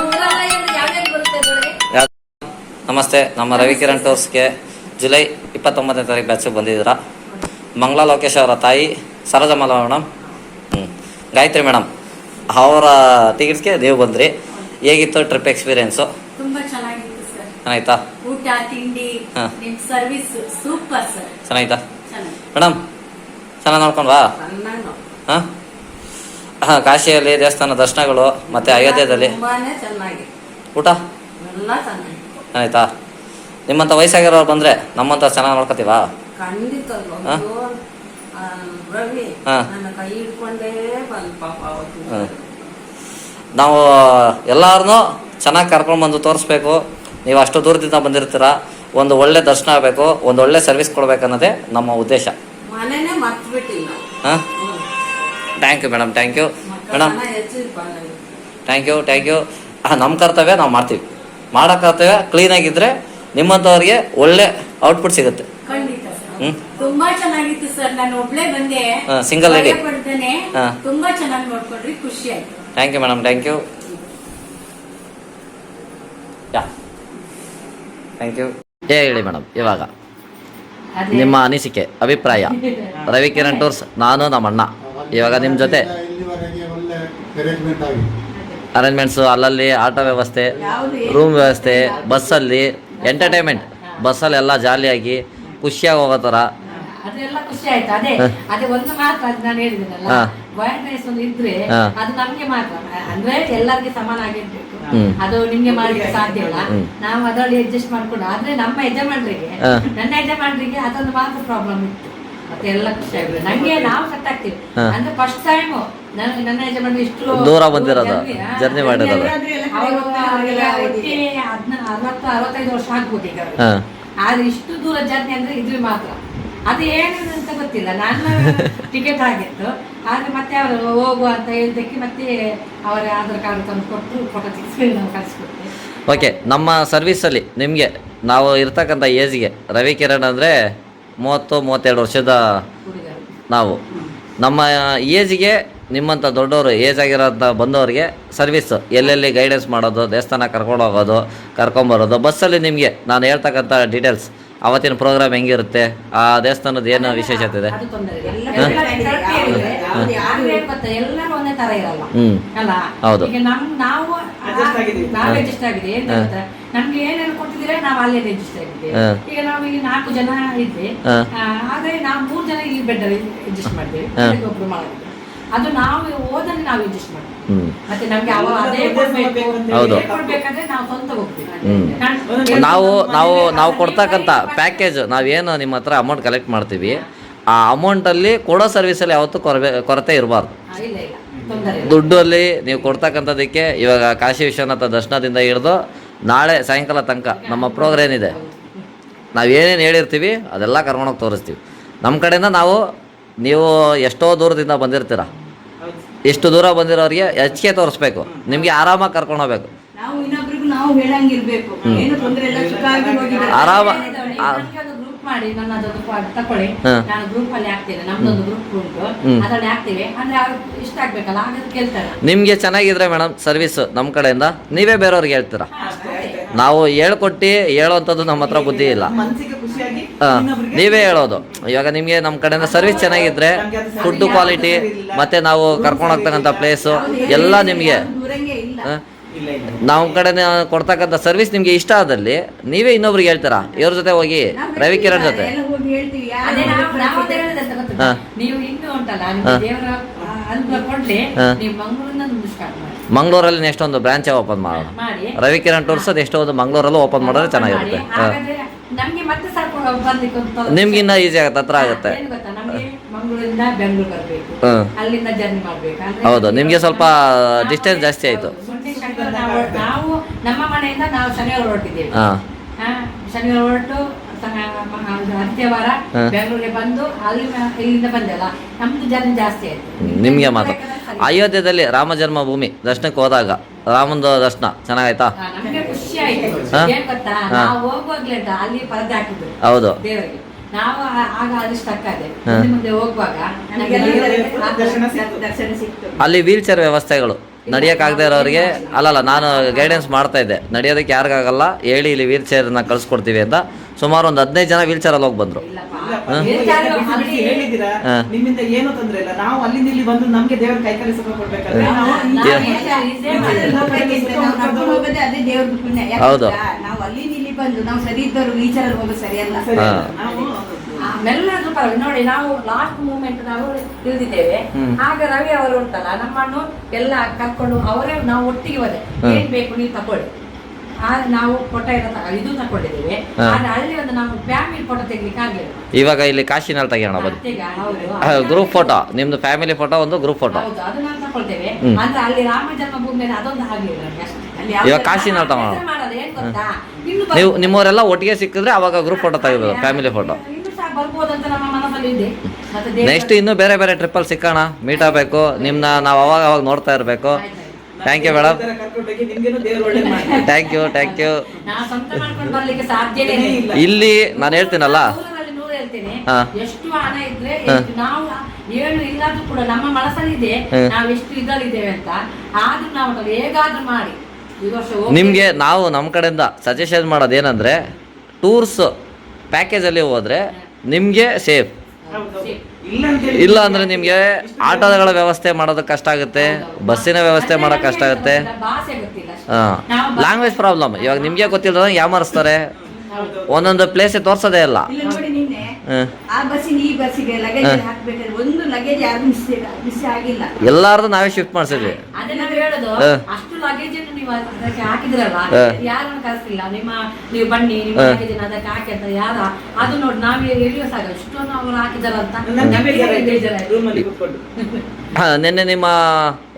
ನಮಸ್ತೆ ನಮ್ಮ ರವಿಕಿರಣ್ ಟೂರ್ಸ್ಗೆ ಜುಲೈ ಇಪ್ಪತ್ತೊಂಬತ್ತನೇ ತಾರೀಕು ಬ್ಯಾಚಿಗೆ ಬಂದಿದ್ದೀರಾ? ಮಂಗಳಾ ಲೋಕೇಶ್ ಅವರ ತಾಯಿ ಸರೋಜಮಲ ಮೇಡಮ್ ಹ್ಞೂ ಗಾಯತ್ರಿ ಮೇಡಮ್ ಅವರ ಟಿಕೆಟ್ಸ್ಗೆ ನೀವು ಬಂದ್ರಿ. ಹೇಗಿತ್ತು ಟ್ರಿಪ್ ಎಕ್ಸ್ಪೀರಿಯೆನ್ಸು ತುಂಬಾ ಚೆನ್ನಾಗಿತ್ತು ಊಟ ತಿಂಡಿ. ಸರ್ವಿಸ್ ಸೂಪರ್ ಸರ್ ಮೇಡಮ್ ಚೆನ್ನಾಗಿ. ನೋಡ್ಕೊಂಡ್ವಾ? ಹಾಂ? ಹಾಂ ಕಾಶಿಯಲ್ಲಿ ದೇವಸ್ಥಾನ ದರ್ಶನಗಳು ಮತ್ತು ಚೆನ್ನಾಗಿ ಊಟ ಎಲ್ಲ ಚೆನ್ನಾಗಿ ಆಯ್ತಾ? ನಿಮ್ಮಂಥ ವಯಸ್ಸಾಗಿರೋರು ಬಂದರೆ ನಮ್ಮಂಥ ಚೆನ್ನಾಗಿ ನೋಡ್ಕೋತೀವಾ? ಖಂಡಿತ ನಾವು ಎಲ್ಲಾರನ್ನೂ ಚೆನ್ನಾಗಿ ಕರ್ಕೊಂಡು ಬಂದು ತೋರಿಸ್ಬೇಕು. ನೀವು ಅಷ್ಟು ದೂರದಿಂದ ಬಂದಿರ್ತೀರ. ಒಂದು ಒಳ್ಳೆ ದರ್ಶನ ಆಗಬೇಕು. ಒಂದು ಒಳ್ಳೆ ಸರ್ವಿಸ್ ಕೊಡಬೇಕನ್ನೋದೇ ನಮ್ಮ ಉದ್ದೇಶ. ಹಾಂ? Thank you madam thank you madam thank you thank you ನಮ್ಮ ಕರ್ತವ್ಯ ನಾವು ಮಾಡ್ತೀವಿ. ಮಾಡೋ ಕ್ಲೀನ್ ಕ್ಲೀನಾಗಿದ್ದರೆ ನಿಮ್ಮಂಥವ್ರಿಗೆ ಒಳ್ಳೆ ಔಟ್ಪುಟ್ ಸಿಗುತ್ತೆ. ಖಂಡಿತ ಸರ್. ಹ್ಞೂ ತುಂಬಾ ಚೆನ್ನಾಗಿತ್ತು ಸರ್. ನಾನು ಒಬ್ಳೆ ಬಂದೆ. ಸಿಂಗಲ್ ಹಾ. ತುಂಬಾ ಚೆನ್ನಾಗಿ ನೋಡ್ಕೊಂಡ್ರಿ. ಖುಷಿ ಆಯ್ತು. Thank you madam thank you yeah. Thank you ಏ ಹೇಳಿ ಮೇಡಮ್ ಇವಾಗ. ನಿಮ್ಮ ಅನಿಸಿಕೆ ಅಭಿಪ್ರಾಯ. ರವಿಕಿರಣ್ ಟೂರ್ಸ್ ನಾನು ನಮ್ಮ ಅಣ್ಣ ಇವಾಗ ನಿಮ್ಮ ಜೊತೆ. ಅರೇಂಜ್ಮೆಂಟ್ಸು ಅಲ್ಲಲ್ಲಿ ಆಟೋ ವ್ಯವಸ್ಥೆ ರೂಮ್ ವ್ಯವಸ್ಥೆ ಬಸ್ಸಲ್ಲಿ ಎಂಟರ್ಟೈನ್ಮೆಂಟ್ ಬಸ್ಸಲ್ಲಿ ಎಲ್ಲ ಜಾಲಿಯಾಗಿ ಖುಷಿಯಾಗಿ ಹೋಗೋ ಥರ. ಅದೆಲ್ಲ ಖುಷಿ ಆಯ್ತು. ಅದೇ ಅದೇ ಒಂದು ಮಾತ್ರ ಅದು ನಾನು ಒಂದು ಇದ್ರೆ ಅದು ನಮ್ಗೆ ಮಾತ್ರ. ಅಂದ್ರೆ ಎಲ್ಲರಿಗೆ ಸಮಾನ ಆಗಿರ್ಬೇಕು. ಅದು ನಿಮ್ಗೆ ಮಾಡ್ಲಿಕ್ಕೆ ಸಾಧ್ಯ ಇಲ್ಲ. ನಾವು ಅದರಲ್ಲಿ ಅಡ್ಜಸ್ಟ್ ಮಾಡ್ಕೊಂಡು ಆದ್ರೆ ನಮ್ಮ ಯಜಮಾನರಿಗೆ. ನನ್ನ ಯಜಮಾನರಿಗೆ ಅದೊಂದು ಮಾತ್ರ ಪ್ರಾಬ್ಲಮ್ ಇತ್ತು. ಮತ್ತೆ ಎಲ್ಲ ಖುಷಿ ಆಗಿದೆ ನಂಗೆ ನಾವು ಸೆಟ್ ಆಗ್ತೀವಿ. ಅಂದ್ರೆ ಫಸ್ಟ್ ಟೈಮ್ ದೂರ ಬಂದಿರೋದು, ಜರ್ನಿ ಮಾಡಿರೋದು. ಅರವತ್ತೈದು ವರ್ಷ ಆಗ್ಬೋದು ಈಗ ಹಾಂ. ಆದ್ರೆ ಇಷ್ಟು ದೂರ ಜರ್ನಿ ಅಂದ್ರೆ ಇದ್ರ ಮಾತ್ರ. ಅದು ಏನು ಅಂತ ಗೊತ್ತಿಲ್ಲ. ನನ್ನ ಟಿಕೆಟ್ ಆಗಿತ್ತು. ಆದ್ರೆ ಮತ್ತೆ ಅವರು ಹೋಗುವ ಅಂತ ಹೇಳಿದ್ದಕ್ಕೆ ಮತ್ತೆ ಅವರ ಆಧಾರ್ ಕಾರ್ಡ್ ತಂದು ಕೊಟ್ಟು ಫೋಟೋ ತೆಗೆಸಿ ನಾವು ಕಳಿಸ್ಕೊಡ್ತೇವೆ ಓಕೆ ನಮ್ಮ ಸರ್ವಿಸಲ್ಲಿ ನಿಮಗೆ ನಾವು ಇರ್ತಕ್ಕಂಥ ಏಜ್ಗೆ ರವಿ ಕಿರಣ್ ಅಂದರೆ ಮೂವತ್ತು ಮೂವತ್ತೆರಡು ವರ್ಷದ ನಾವು. ನಮ್ಮ ಏಜ್ಗೆ ನಿಮ್ಮಂಥ ದೊಡ್ಡವರು ಏಜ್ ಆಗಿರೋಂಥ ಬಂದವರಿಗೆ ಸರ್ವಿಸ್ ಎಲ್ಲೆಲ್ಲಿ ಗೈಡೆನ್ಸ್ ಮಾಡೋದು ದೇವಸ್ಥಾನ ಕರ್ಕೊಂಡು ಹೋಗೋದು ಕರ್ಕೊಂಬರೋದು ಬಸ್ಸಲ್ಲಿ ನಿಮಗೆ ನಾನು ಹೇಳ್ತಕ್ಕಂಥ ಡೀಟೇಲ್ಸ್ ಅವತ್ತಿನ ಪ್ರೋಗ್ರಾಮ್ ಹೆಂಗಿರುತ್ತೆ ಆ ದೇವಸ್ಥಾನದ ಏನು ವಿಶೇಷತೆ ಇದೆ ಅದು ತೊಂದರೆ ಇಲ್ಲ. ಎಲ್ಲ ಕರೆಕ್ಟ್ ಇದೆ. ಯಾವ್ದು ಆದ್ರೆ ಎಲ್ಲರೂ ಒಂದೇ ತರ ಇರಲ್ಲ ಹ್ಮ್. ಅಲ್ಲ ಹೌದು. ಈಗ ನಮ್ ನಾವು Adjust ಆಗಿದೀವಿ. ನಾವು ಅಡ್ಜಸ್ಟ್ ಆಗಿದೆ ಏನ್ ಹಾ. ಗೊತ್ತಾ, ನಮ್ಗೆ ಏನೇನು ಕೊಟ್ಟಿದ್ರೆ ನಾವು ಅಲ್ಲೇ ರಿಜಿಸ್ಟರ್ ಆಗಿದ್ದೀವಿ ಈಗ ನಾವು ಇಲ್ಲಿ ನಾಲ್ಕು ಜನ ಇದ್ವಿ ಹಾ. ಆದ್ರೆ ನಾವು ಮೂರು ಜನ ಈ ಬೆಡ್ ಅಡ್ಜಸ್ಟ್. ಅದಕ್ಕೆ ಒಬ್ರು ಮಾಡಿದ್ವಿ ಅದು ನಾವು ಓದಲ್ಲಿ ನಾವು ಅಡ್ಜಸ್ಟ್ ಮಾಡ್ತೀವಿ. ಮತ್ತೆ ನಮ್ಗೆ ಅವ ಅದೇ ಕೊಡ್ಬೇಕು ಹೌದು. ಅದೇ ಕೊಡ್ಬೇಕಾದ್ರೆ ನಾವು ಸ್ವಂತ ಹೋಗ್ತೀವಿ ನಾವು ನಾವು ನಾವು ಕೊಡ್ತಕ್ಕಂಥ ಪ್ಯಾಕೇಜ್ ನಾವೇನು ನಿಮ್ಮ ಹತ್ರ ಅಮೌಂಟ್ ಕಲೆಕ್ಟ್ ಮಾಡ್ತೀವಿ ಆ ಅಮೌಂಟಲ್ಲಿ ಕೊಡೋ ಸರ್ವಿಸಲ್ಲಿ ಯಾವತ್ತೂ ಕೊರಬೇ ಕೊರತೆ ಇರಬಾರ್ದು. ಆ, ಇಲ್ಲ ಇಲ್ಲ. ದುಡ್ಡಲ್ಲಿ ನೀವು ಕೊಡ್ತಕ್ಕಂಥದ್ದಕ್ಕೆ ಇವಾಗ ಕಾಶಿ ವಿಶ್ವನಾಥ ದರ್ಶನದಿಂದ ಹಿಡಿದು ನಾಳೆ ಸಾಯಂಕಾಲ ತನಕ ನಮ್ಮ ಪ್ರೋಗ್ರಾಮ್ ಏನಿದೆ? ನಾವು ಏನೇನು ಹೇಳಿರ್ತೀವಿ ಅದೆಲ್ಲ ಕರ್ಕೊಂಡೋಗಿ ತೋರಿಸ್ತೀವಿ. ನಮ್ಮ ಕಡೆಯಿಂದ ನಾವು ನೀವು ಎಷ್ಟೋ ದೂರದಿಂದ ಬಂದಿರ್ತೀರ. ಎಷ್ಟು ದೂರ ಬಂದಿರೋರಿಗೆ ಹೆಚ್ಚಿಗೆ ತೋರಿಸ್ಬೇಕು. ನಿಮಗೆ ಆರಾಮಾಗಿ ಕರ್ಕೊಂಡು ಹೋಗ್ಬೇಕು. ನಾವು ಇನ್ನೊಬ್ರಿಗೂ ನಾವು ಹೇಳಂಗಿರ್ಬೇಕು. ಏನು ತೊಂದ್ರೆ ಇಲ್ಲ ಸುಖವಾಗಿ ಹೋಗಿದ್ದಾರೆ ಆರಾಮ. ಆ- ನನಗೆ ಗ್ರೂಪ್ ಮಾಡಿ ನನ್ನ ಅದೊಂದು ಪ- ತಕೊಳ್ಳಿ. ನಾನು ಗ್ರೂಪ್ ಅಲ್ಲಿ ಹಾಕ್ತೇನೆ. ನಮ್ದೊಂದು ಗ್ರೂಪ್ ಉಂಟು ಹ್ಮ್. ಅದ್ರಲ್ಲಿ ಹಾಕ್ತೇವೆ. ಅಂದ್ರೆ ಅವ್ರಿಗೆ ಇಷ್ಟ ಆಗ್ಬೇಕಲ್ಲ ಹಾಗಾದ್ರೆ ಕೇಳ್ತಾರೆ. ನಿಮಗೆ ಚೆನ್ನಾಗಿದ್ರೆ ಮೇಡಮ್ ಸರ್ವಿಸ್ ನಮ್ಮ ಕಡೆಯಿಂದ. ನೀವೇ ಬೇರೆಯವ್ರಿಗೆ ಹೇಳ್ತೀರಾ? ನಾವು ಹೇಳ್ಕೊಟ್ಟು ಹೇಳೋವಂಥದ್ದು ನಮ್ಮ ಹತ್ರ ಬುದ್ಧಿ ಇಲ್ಲ ಮನಸ್ಸಿಗೆ ಖುಷಿಯಾಗಿ ಹಾ, ಇನ್ನೊಬ್ರಿಗೆ ನೀವೇ ಹೇಳೋದು. ಇವಾಗ ನಿಮಗೆ ನಮ್ಮ ಕಡೆಯಿಂದ ಸರ್ವಿಸ್ ಚೆನ್ನಾಗಿದ್ರೆ ಫುಡ್ ಕ್ವಾಲಿಟಿ ಮತ್ತೆ ನಾವು ಕರ್ಕೊಂಡು ಹೋಗ್ತಕ್ಕಂಥ ಪ್ಲೇಸು ಎಲ್ಲ ನಿಮಗೆ ನಮ್ಮ ಇಲ್ಲ. ಇಲ್ಲ ಇಲ್ಲ. ನಾವು ಕಡೆ ಕೊಡ್ತಕ್ಕಂಥ ಸರ್ವಿಸ್ ನಿಮಗೆ ಇಷ್ಟ ಆದಲ್ಲಿ ನೀವೇ ಇನ್ನೊಬ್ರಿಗೆ ಹೇಳ್ತೀರಾ? ಇವ್ರ ಜೊತೆ ಹೋಗಿ ರವಿ ಕಿರಣ್ ಜೊತೆ. ಮಂಗಳೂರಲ್ಲಿ ನೆಕ್ಸ್ಟ್ ಒಂದು ಬ್ರಾಂಚ್ ಓಪನ್ ಮಾಡೋಣ ರವಿಕಿರಣ್ ರವಿ ಕಿರಣ್ ಟೂರ್ಸ್ ನೆಕ್ಸ್ಟ್ ಒಂದು ಮಂಗಳೂರಲ್ಲೂ ಓಪನ್ ಮಾಡಿದ್ರೆ ಚೆನ್ನಾಗಿರುತ್ತೆ. ನಮ್ಗೆ ಮತ್ತೆ ಸರ್ಕೊಂಡು ಬರ್ಲಿಕ್ಕೆ ನಿಮ್ಗೆ ಇನ್ನ ಈಸಿ ಆಗುತ್ತೆ ಹತ್ರ ಆಗುತ್ತೆ. ಏನು ಗೊತ್ತಾ? ನಮಗೆ ಮಂಗಳೂರಿಂದ ಬೆಂಗಳೂರು ಬರ್ಬೇಕು. ಹ್ಮ್. ಅಲ್ಲಿಂದ ಜರ್ನಿ ಮಾಡ್ಬೇಕು. ಅಂದ್ರೆ ಹೌದು ನಿಮಗೆ ಸ್ವಲ್ಪ ಡಿಸ್ಟೆನ್ಸ್ ಜಾಸ್ತಿ ಆಯಿತು. ಸುಂಟಿ ಶಂಕರ ನಾವು ನಾವು ನಮ್ಮ ಮನೆಯಿಂದ ನಾವು ಶನಿವಾರ ಹೊರಟಿದ್ದೇವೆ. ಹಾಂ. ಹಾ, ಶನಿವಾರ ಹೊರಟು ಆದಿತ್ಯವಾರ ಹಾ. ಬೆಂಗಳೂರಿಗೆ ಬಂದು ಅಲ್ಲಿ ಮ- ಇಲ್ಲಿಂದ ಬಂದೆಲ್ಲ. ನಮ್ದು ಜರ್ನಿ ಜಾಸ್ತಿ ಆಯ್ತು. ನಿಮಗೆ ಮಾತ್ರ ಅಯೋಧ್ಯದಲ್ಲಿ ರಾಮ ಜನ್ಮಭೂಮಿ ದರ್ಶನಕ್ಕೆ ಹೋದಾಗ ರಾಮನ ದರ್ಶನ ಚೆನ್ನಾಗಾಯ್ತಾ? ಹಾ, ನಮ್ಗೆ ಖುಷಿ ಆಯ್ತು. ಹಾ? ಏನ್ ಗೊತ್ತಾ? ನಾವು ಹೋಗುವಾಗ್ಲೇ ಉಂಟಾ, ಅಲ್ಲಿ ಪರದೆ ಹಾಕಿದ್ರು ಹೌದು. ದೇವರಿಗೆ. ನಾವು ಆಗ ಅಲ್ಲಿ ಸ್ಟಕ್ ಆದೆ ಮುಂದೆ ಹೋಗುವಾಗ ನಮಗೆ ನಮ್ಗೆ ದರ್ಶನ ಸಿಕ್ತು. ಅಲ್ಲಿ ವೀಲ್ ಚೇರ್ ವ್ಯವಸ್ಥೆಗಳು. ನಡೆಯೋಕ್ಕಾಗದೇ ಇರೋರಿಗೆ ಅಲ್ಲಲ್ಲ ನಾನು ಗೈಡೆನ್ಸ್ ಮಾಡ್ತಾ ಇದ್ದೆ. ನಡೆಯೋದಕ್ಕೆ ಯಾರಿಗಾಗಲ್ಲ ಹೇಳಿ ಇಲ್ಲಿ ವೀಲ್ ಚೇರ್ನ ಕಳಿಸ್ಕೊಡ್ತೀವಿ ಅಂತ. ಸುಮಾರು ಒಂದು ಹದಿನೈದು ಜನ ವೀಲ್ ಚೇರಲ್ಲಿ ಹೋಗಿ ಬಂದರು. ಹೌದು. ಗೊತ್ತಾ? ಪರವಾಗಿ ನೋಡಿ ನಾವು ಲಾಸ್ಟ್ ಮೂಮೆಂಟ್ ನಾವು ತಿಳಿದಿದ್ದೇವೆ ಆಗ ರವಿ ಅವರು ಉಂಟಲ್ಲ ನಮ್ಮನ್ನು ಎಲ್ಲ ಕರ್ಕೊಂಡು ಅವರೇ ನಾವು ಒಟ್ಟಿಗೆ ಹೋದೆ. ಏನ್ ಬೇಕು ನೀವು ತಕೊಳ್ಳಿ. ಆದ್ರೆ ನಾವು ಫೋಟೋ ತಗ ಇದು ತಕೊಂಡಿದ್ದೇವೆ. ಆದ್ರೆ ಅಲ್ಲಿ ಒಂದು ನಾವು ಫ್ಯಾಮಿಲಿ ಫೋಟೋ ತೆಗಿಲಿಕ್ಕೆ ಆಗಿಲ್ಲ ಇವಾಗ ಇಲ್ಲಿ ಕಾಶಿನಲ್ಲಿ ತೆಗಿಯೋಣ ಬಂದು. ಗ್ರೂಪ್ ಫೋಟೋ ನಿಮ್ದು ಫ್ಯಾಮಿಲಿ ಫೋಟೋ ಒಂದು ಗ್ರೂಪ್ ಫೋಟೋ ಹೌದು ಅದು ನಾವು ತಕೊಳ್ತೇವೆ. ಅಂದ್ರೆ ಅಲ್ಲಿ ರಾಮ ಜನ್ಮಭೂಮಿಯಲ್ಲಿ ಅದೊಂದು ಆಗಲಿಲ್ಲ ಇವಾಗ ಕಾಶಿನಲ್ಲಿ ಗೊತ್ತಾ? ನೀವು ನಿಮ್ಮವರೆಲ್ಲ ಒಟ್ಟಿಗೆ ಸಿಕ್ಕಿದ್ರೆ ಅವಾಗ ಗ್ರೂಪ್ ಫೋಟೋ ತೆಗಿಬೋದು ಫ್ಯಾಮಿಲಿ ಫೋಟೋ ಇನ್ನು ಅಂತ ನಮ್ಮ ಮನಸ್ಸಲ್ಲಿ ಇದೆ. ಮತ್ತೆ ದೇವ್ರ- ನೆಕ್ಸ್ಟ್ ಇನ್ನೂ ಬೇರೆ ಬೇರೆ ಟ್ರಿಪ್ಪಲ್ಲಿ ಸಿಕ್ಕೋಣ. ಮೀಟ್ ಆಗಬೇಕು. ನಿಮ್ಮನ್ನ ನಾವು ಅವಾಗ ಅವಾಗ ನೋಡ್ತಾ ಇರಬೇಕು. ಥ್ಯಾಂಕ್ ಯು ಮೇಡಮ್ ನಿಮ್ಗೇನು ದೇವ್ರು ಒಳ್ಳೇದು. ಥ್ಯಾಂಕ್ ಯು ಥ್ಯಾಂಕ್ ಯು ನಾವು ಸ್ವಂತ ಮಾಡ್ಕೊಂಡು ಬರ್ಲಿಕ್ಕೆ ಸಾಧ್ಯನೇ ಇಲ್ಲ. ಇಲ್ಲಿ. ನಾನು ಹೇಳ್ತೀನಲ್ಲ? ನೂರರಲ್ಲಿ ನೂರು ಹೇಳ್ತೇನೆ. ಹಾ. ಎಷ್ಟು ಹಣ ಇದ್ರೆ ಹಾ. ಎಷ್ಟು ನಾವು ಏನು ಇಲ್ಲಾದ್ರೂ ಕೂಡ ನಮ್ಮ ಮನಸ್ಸಲ್ಲಿ ಇದೆ ಹಾ. ನಾವು ಎಷ್ಟು ಇದರಲ್ಲಿದ್ದೇವೆ ಅಂತ. ಆದ್ರೂ ನಾವು ಅದನ್ನು ಹೇಗಾದ್ರೂ ಮಾಡಿ. ಈ ವರ್ಷ ಹೋಗ್ಬೇಕು. ನಿಮಗೆ ನಾವು ನಮ್ಮ ಕಡೆಯಿಂದ ಸಜೆಷನ್ ಮಾಡೋದೇನಂದ್ರೆ ಟೂರ್ಸ್ ಪ್ಯಾಕೇಜಲ್ಲಿ ಹೋದರೆ ನಿಮಗೆ ಸೇಫ್ ಇಲ್ಲ ಅಂದರೆ ನಿಮಗೆ ಆಟೋಗಳ ವ್ಯವಸ್ಥೆ ಮಾಡೋದಕ್ಕೆ ಕಷ್ಟ ಆಗುತ್ತೆ ಬಸ್ಸಿನ ವ್ಯವಸ್ಥೆ ಮಾಡೋಕೆ ಕಷ್ಟ ಆಗುತ್ತೆ. ಹಾಂ. ಲ್ಯಾಂಗ್ವೇಜ್ ಪ್ರಾಬ್ಲಮ್ ಇವಾಗ ನಿಮಗೆ ಗೊತ್ತಿಲ್ಲ ಯಾಮರಿಸ್ತಾರೆ. ಒಂದೊಂದು ಪ್ಲೇಸೇ ತೋರಿಸೋದೇ ಇಲ್ಲ. ಆ ಬಸ್ಸಿಗೆ ಈ ಬಸ್ಸಿಗೆ ಲಗೇಜ್ ಹಾ. ಹಾಕ್ಬೇಕಾದ್ರೆ ಒಂದು ಲಗೇಜ್ ಯಾರು ಮಿಸ್ ಮಿಸ್ ಆಗಿಲ್ಲ ಎಲ್ಲಾರ್ದು ನಾವೇ ಶಿಫ್ಟ್ ಮಾಡ್ಸಿದ್ವಿ ಅದೇ ನಾವು ಹೇಳೋದು ಅಷ್ಟು ಲಗೇಜ್ ನೀವು ಅದಕ್ಕೆ ಹಾಕಿದ್ರಲ್ಲ ಹಾ. ಯಾರನ್ನು ಕರೆಸಿಲ್ಲ ನಿಮ್ಮ ನೀವು ಬನ್ನಿ ನಿಮ್ಮ ಹಾ. ಲಗೇಜ್ ಅದಕ್ಕೆ ಹಾಕಿ ಅಂತ ಯಾರ ಅದು ನೋಡಿ ನಾವು ಎಲ್ಲಿಯೂ ಸಾಗ ಇಷ್ಟೊಂದು ಅವರು ಹಾಕಿದಾರಂತ ನಮ್ಗೆ ನಮಗೆ ಬೇಜಾರಾಯ್ತು. ಬೇಜಾರಾಯ್ತು. ರೂಮಲ್ಲಿ ಕೂತ್ಕೊಂಡು ಹಾ, ನಿನ್ನೆ ನಿಮ್ಮ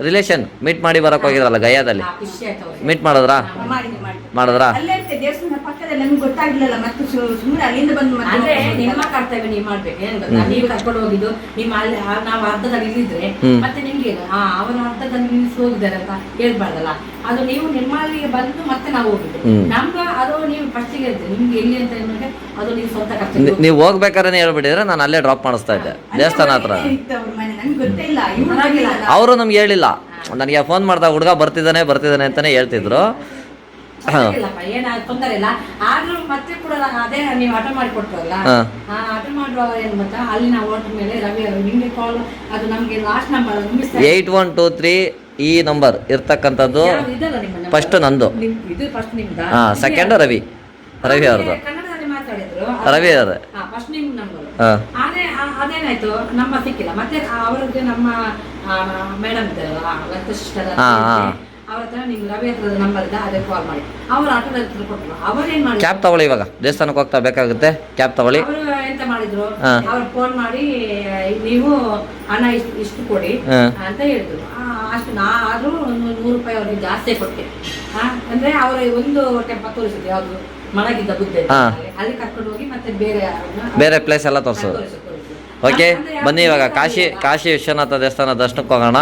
ರಿಲೇಷನ್ ಮೀಟ್ ಮಾಡಿ ಬರಕ್ ಹೋಗಿದ್ರಲ್ಲ ಗಯಾದಲ್ಲಿ. ಮೀಟ್ ಮಾಡಿದ್ರಾ ಮಾಡಿದ್ರಾ ನಮ್ಗೆ ಗೊತ್ತಾಗ್ಲಿಲ್ಲ ಮತ್ತೆ ಸುಮ್ಮನೆ ಅಲ್ಲಿಂದ ಬಂದು ಮತ್ತೆ ಅಂದ್ರೆ ನಿಮ್ಮ ಕರ್ತವ್ಯ ನೀವು ಮಾಡ್ಬೇಕು ಏನ್ ಗೊತ್ತಾ? ನೀವು ಕರ್ಕೊಂಡು ಹೋಗಿದ್ದು ನಿಮ್ಮ ಅಲ್ಲಿ ಆ- ನಾವು ಅರ್ಧದಲ್ಲಿ ಇಲ್ಲಿದ್ರೆ ಮತ್ತೆ ನಿಮ್ಗೆ ಆ ಅವನ ಅರ್ಧದಲ್ಲಿ ನಿಲ್ಲಿಸಿ ಹೋಗಿದ್ದಾರೆ ಅಂತ ಹೇಳ್ಬಾರ್ದಲ್ಲ. ಅದು ನೀವು ನಿಮ್ಮಲ್ಲಿಗೆ ಬಂದು ಮತ್ತೆ ನಾವು ಹೋಗಿದ್ದು. ಹ್ಮ್. ನಮ್ಗೆ ಅದು ನೀವು ಫಸ್ಟಿಗೆ ಹೇಳ್ತೀವಿ ನಿಮ್ಗೆ ಎಲ್ಲಿ ಅಂತ ಹೇಳಿದ್ರೆ ಅದು ನೀವು ಸ್ವಂತ ಕರ್ತವ್ಯ. ನೀವು ಹೋಗ್ಬೇಕಾದ್ರೆ ಹೇಳ್ಬಿಟ್ಟಿದ್ರೆ ನಾನು ಅಲ್ಲೇ ಡ್ರಾಪ್ ಮಾಡಿಸ್ತಾ ಇದ್ದೆ ದೇವಸ್ಥಾನ ಹತ್ರ. ಇತ್ತು ಅವ್ರ ಮನೆ? ನನ್ಗೆ ಗೊತ್ತಿಲ್ಲ ಇವ್ರು ಬಂದಿಲ್ಲ. ಅವರು ನಮ್ಗೆ ಹೇಳಿಲ್ಲ. ನನಗೆ ಫೋನ್ ಮಾಡಿದಾಗ ಹುಡುಗ ಬರ್ತಿದ್ದಾನೆ ಬರ್ತಿದ್ದಾನೆ ಅಂತಾನೆ ಹೇಳ್ತಿದ್ರು. ಇಲ್ಲಪ್ಪ ಏನ ತೊಂದರೆ ಇಲ್ಲ. ಆದ್ರೂ ಮತ್ತೆ ಕೂಡ ನಾನು ಅದೇ ನೀವು ಆಟ ಮಾಡಿಕೊಟ್ರಲ್ಲ? ಹಾ. ಆ ಆಟ ಮಾಡುವಾಗ ಏನು ಗೊತ್ತಾ? ಅಲ್ಲಿ ನಾವು ಹೋದ ಮೇಲೆ ರವಿ ಅವರು ನಿಮಗೆ ಕಾಲ್ ಅದು ನಮಗೆ last number miss eight one two three ಈ ನಂಬರ್ ಇರ್ತಕ್ಕಂಥದ್ದು ಇದಲ್ಲ ನಿಮ್ಮ ಫಸ್ಟ್ ನಂದು. ಇದು ಫಸ್ಟ್ ನಿಮ್ದು? ಹಾಂ ಸೆಕೆಂಡ್ ರವಿ. ರವಿ ಅವ್ರದ್ದು. ಕನ್ನಡದಲ್ಲಿ ಮಾತಾಡಿದ್ರು. ರವಿ ಅವರೇ ಫಸ್ಟ್ ನಿಮ್ ನಂಬರ್ ಹಾಂ. ಅದೇ ಅದೇನಾಯ್ತು? ನಮ್ಮ ಸಿಕ್ಕಿಲ್ಲ. ಮತ್ತೆ ಅವರದ್ದು ನಮ್ಮ ಮೇಡಮ್ ಇದ್ದಾರಲ್ಲ ಹಾ. ಅವ್ರ ಹತ್ರ ನಿಮ್ ರವಿ ಹತ್ರದ ನಂಬರ್ ಇದೆ ಅದೇ ಕಾಲ್ ಮಾಡಿ. ಅವ್ರ ಆಟೋದ ಹತ್ರ ಕೊಟ್ಟರು ಅವ್ರೇನ್ ಮಾಡಿದ್ರು? ಕ್ಯಾಬ್ ತಗೊಳ್ಳಿ ಇವಾಗ. ದೇವಸ್ಥಾನಕ್ಕೆ ಹೋಗ್ತಾ ಬೇಕಾಗುತ್ತೆ. ಕ್ಯಾಬ್ ತಗೊಳ್ಳಿ. ಅವರು ಎಂತ ಮಾಡಿದ್ರು? ಹಾ. ಅವ್ರು ಫೋನ್ ಮಾಡಿ ನೀವು ಹಣ ಇಷ್ಟು ಇಷ್ಟು ಕೊಡಿ ಹಾ. ಅಂತ ಹೇಳಿದ್ರು. ಆ, ಅಷ್ಟು ನಾ ಆದ್ರೂ ಒಂದು ನೂರು ರೂಪಾಯಿ ಅವ್ರಿಗೆ ಜಾಸ್ತಿ ಕೊಟ್ಟೆ. ಆ, ಅಂದ್ರೆ ಅವ್ರ ಒಂದು ಟೆಂಪ ತೋರಿಸಿದ್ರು ಯಾವ್ದು? ಮಲಗಿದ್ದ ಬುದ್ಧ ಇದ್ದ ಹಾ. ಅಲ್ಲಿ. ಅಲ್ಲಿ ಕರ್ಕೊಂಡು ಹೋಗಿ ಮತ್ತೆ ಬೇರೆ ಅವ್ರನ್ನ- ಬೇರೆ ಪ್ಲೇಸ್ ಎಲ್ಲ ತೋರಿಸೋದು. ತೋರಿಸು, ತೋರಿಸು. ಓಕೆ ಅಂದ್ರೆ ಬನ್ನಿ ಇವಾಗ. ಕಾಶಿ ಕಾಶಿ ವಿಶ್ವನಾಥ ದೇವಸ್ಥಾನ ದರ್ಶನಕ್ಕೆ ಹೋಗೋಣ.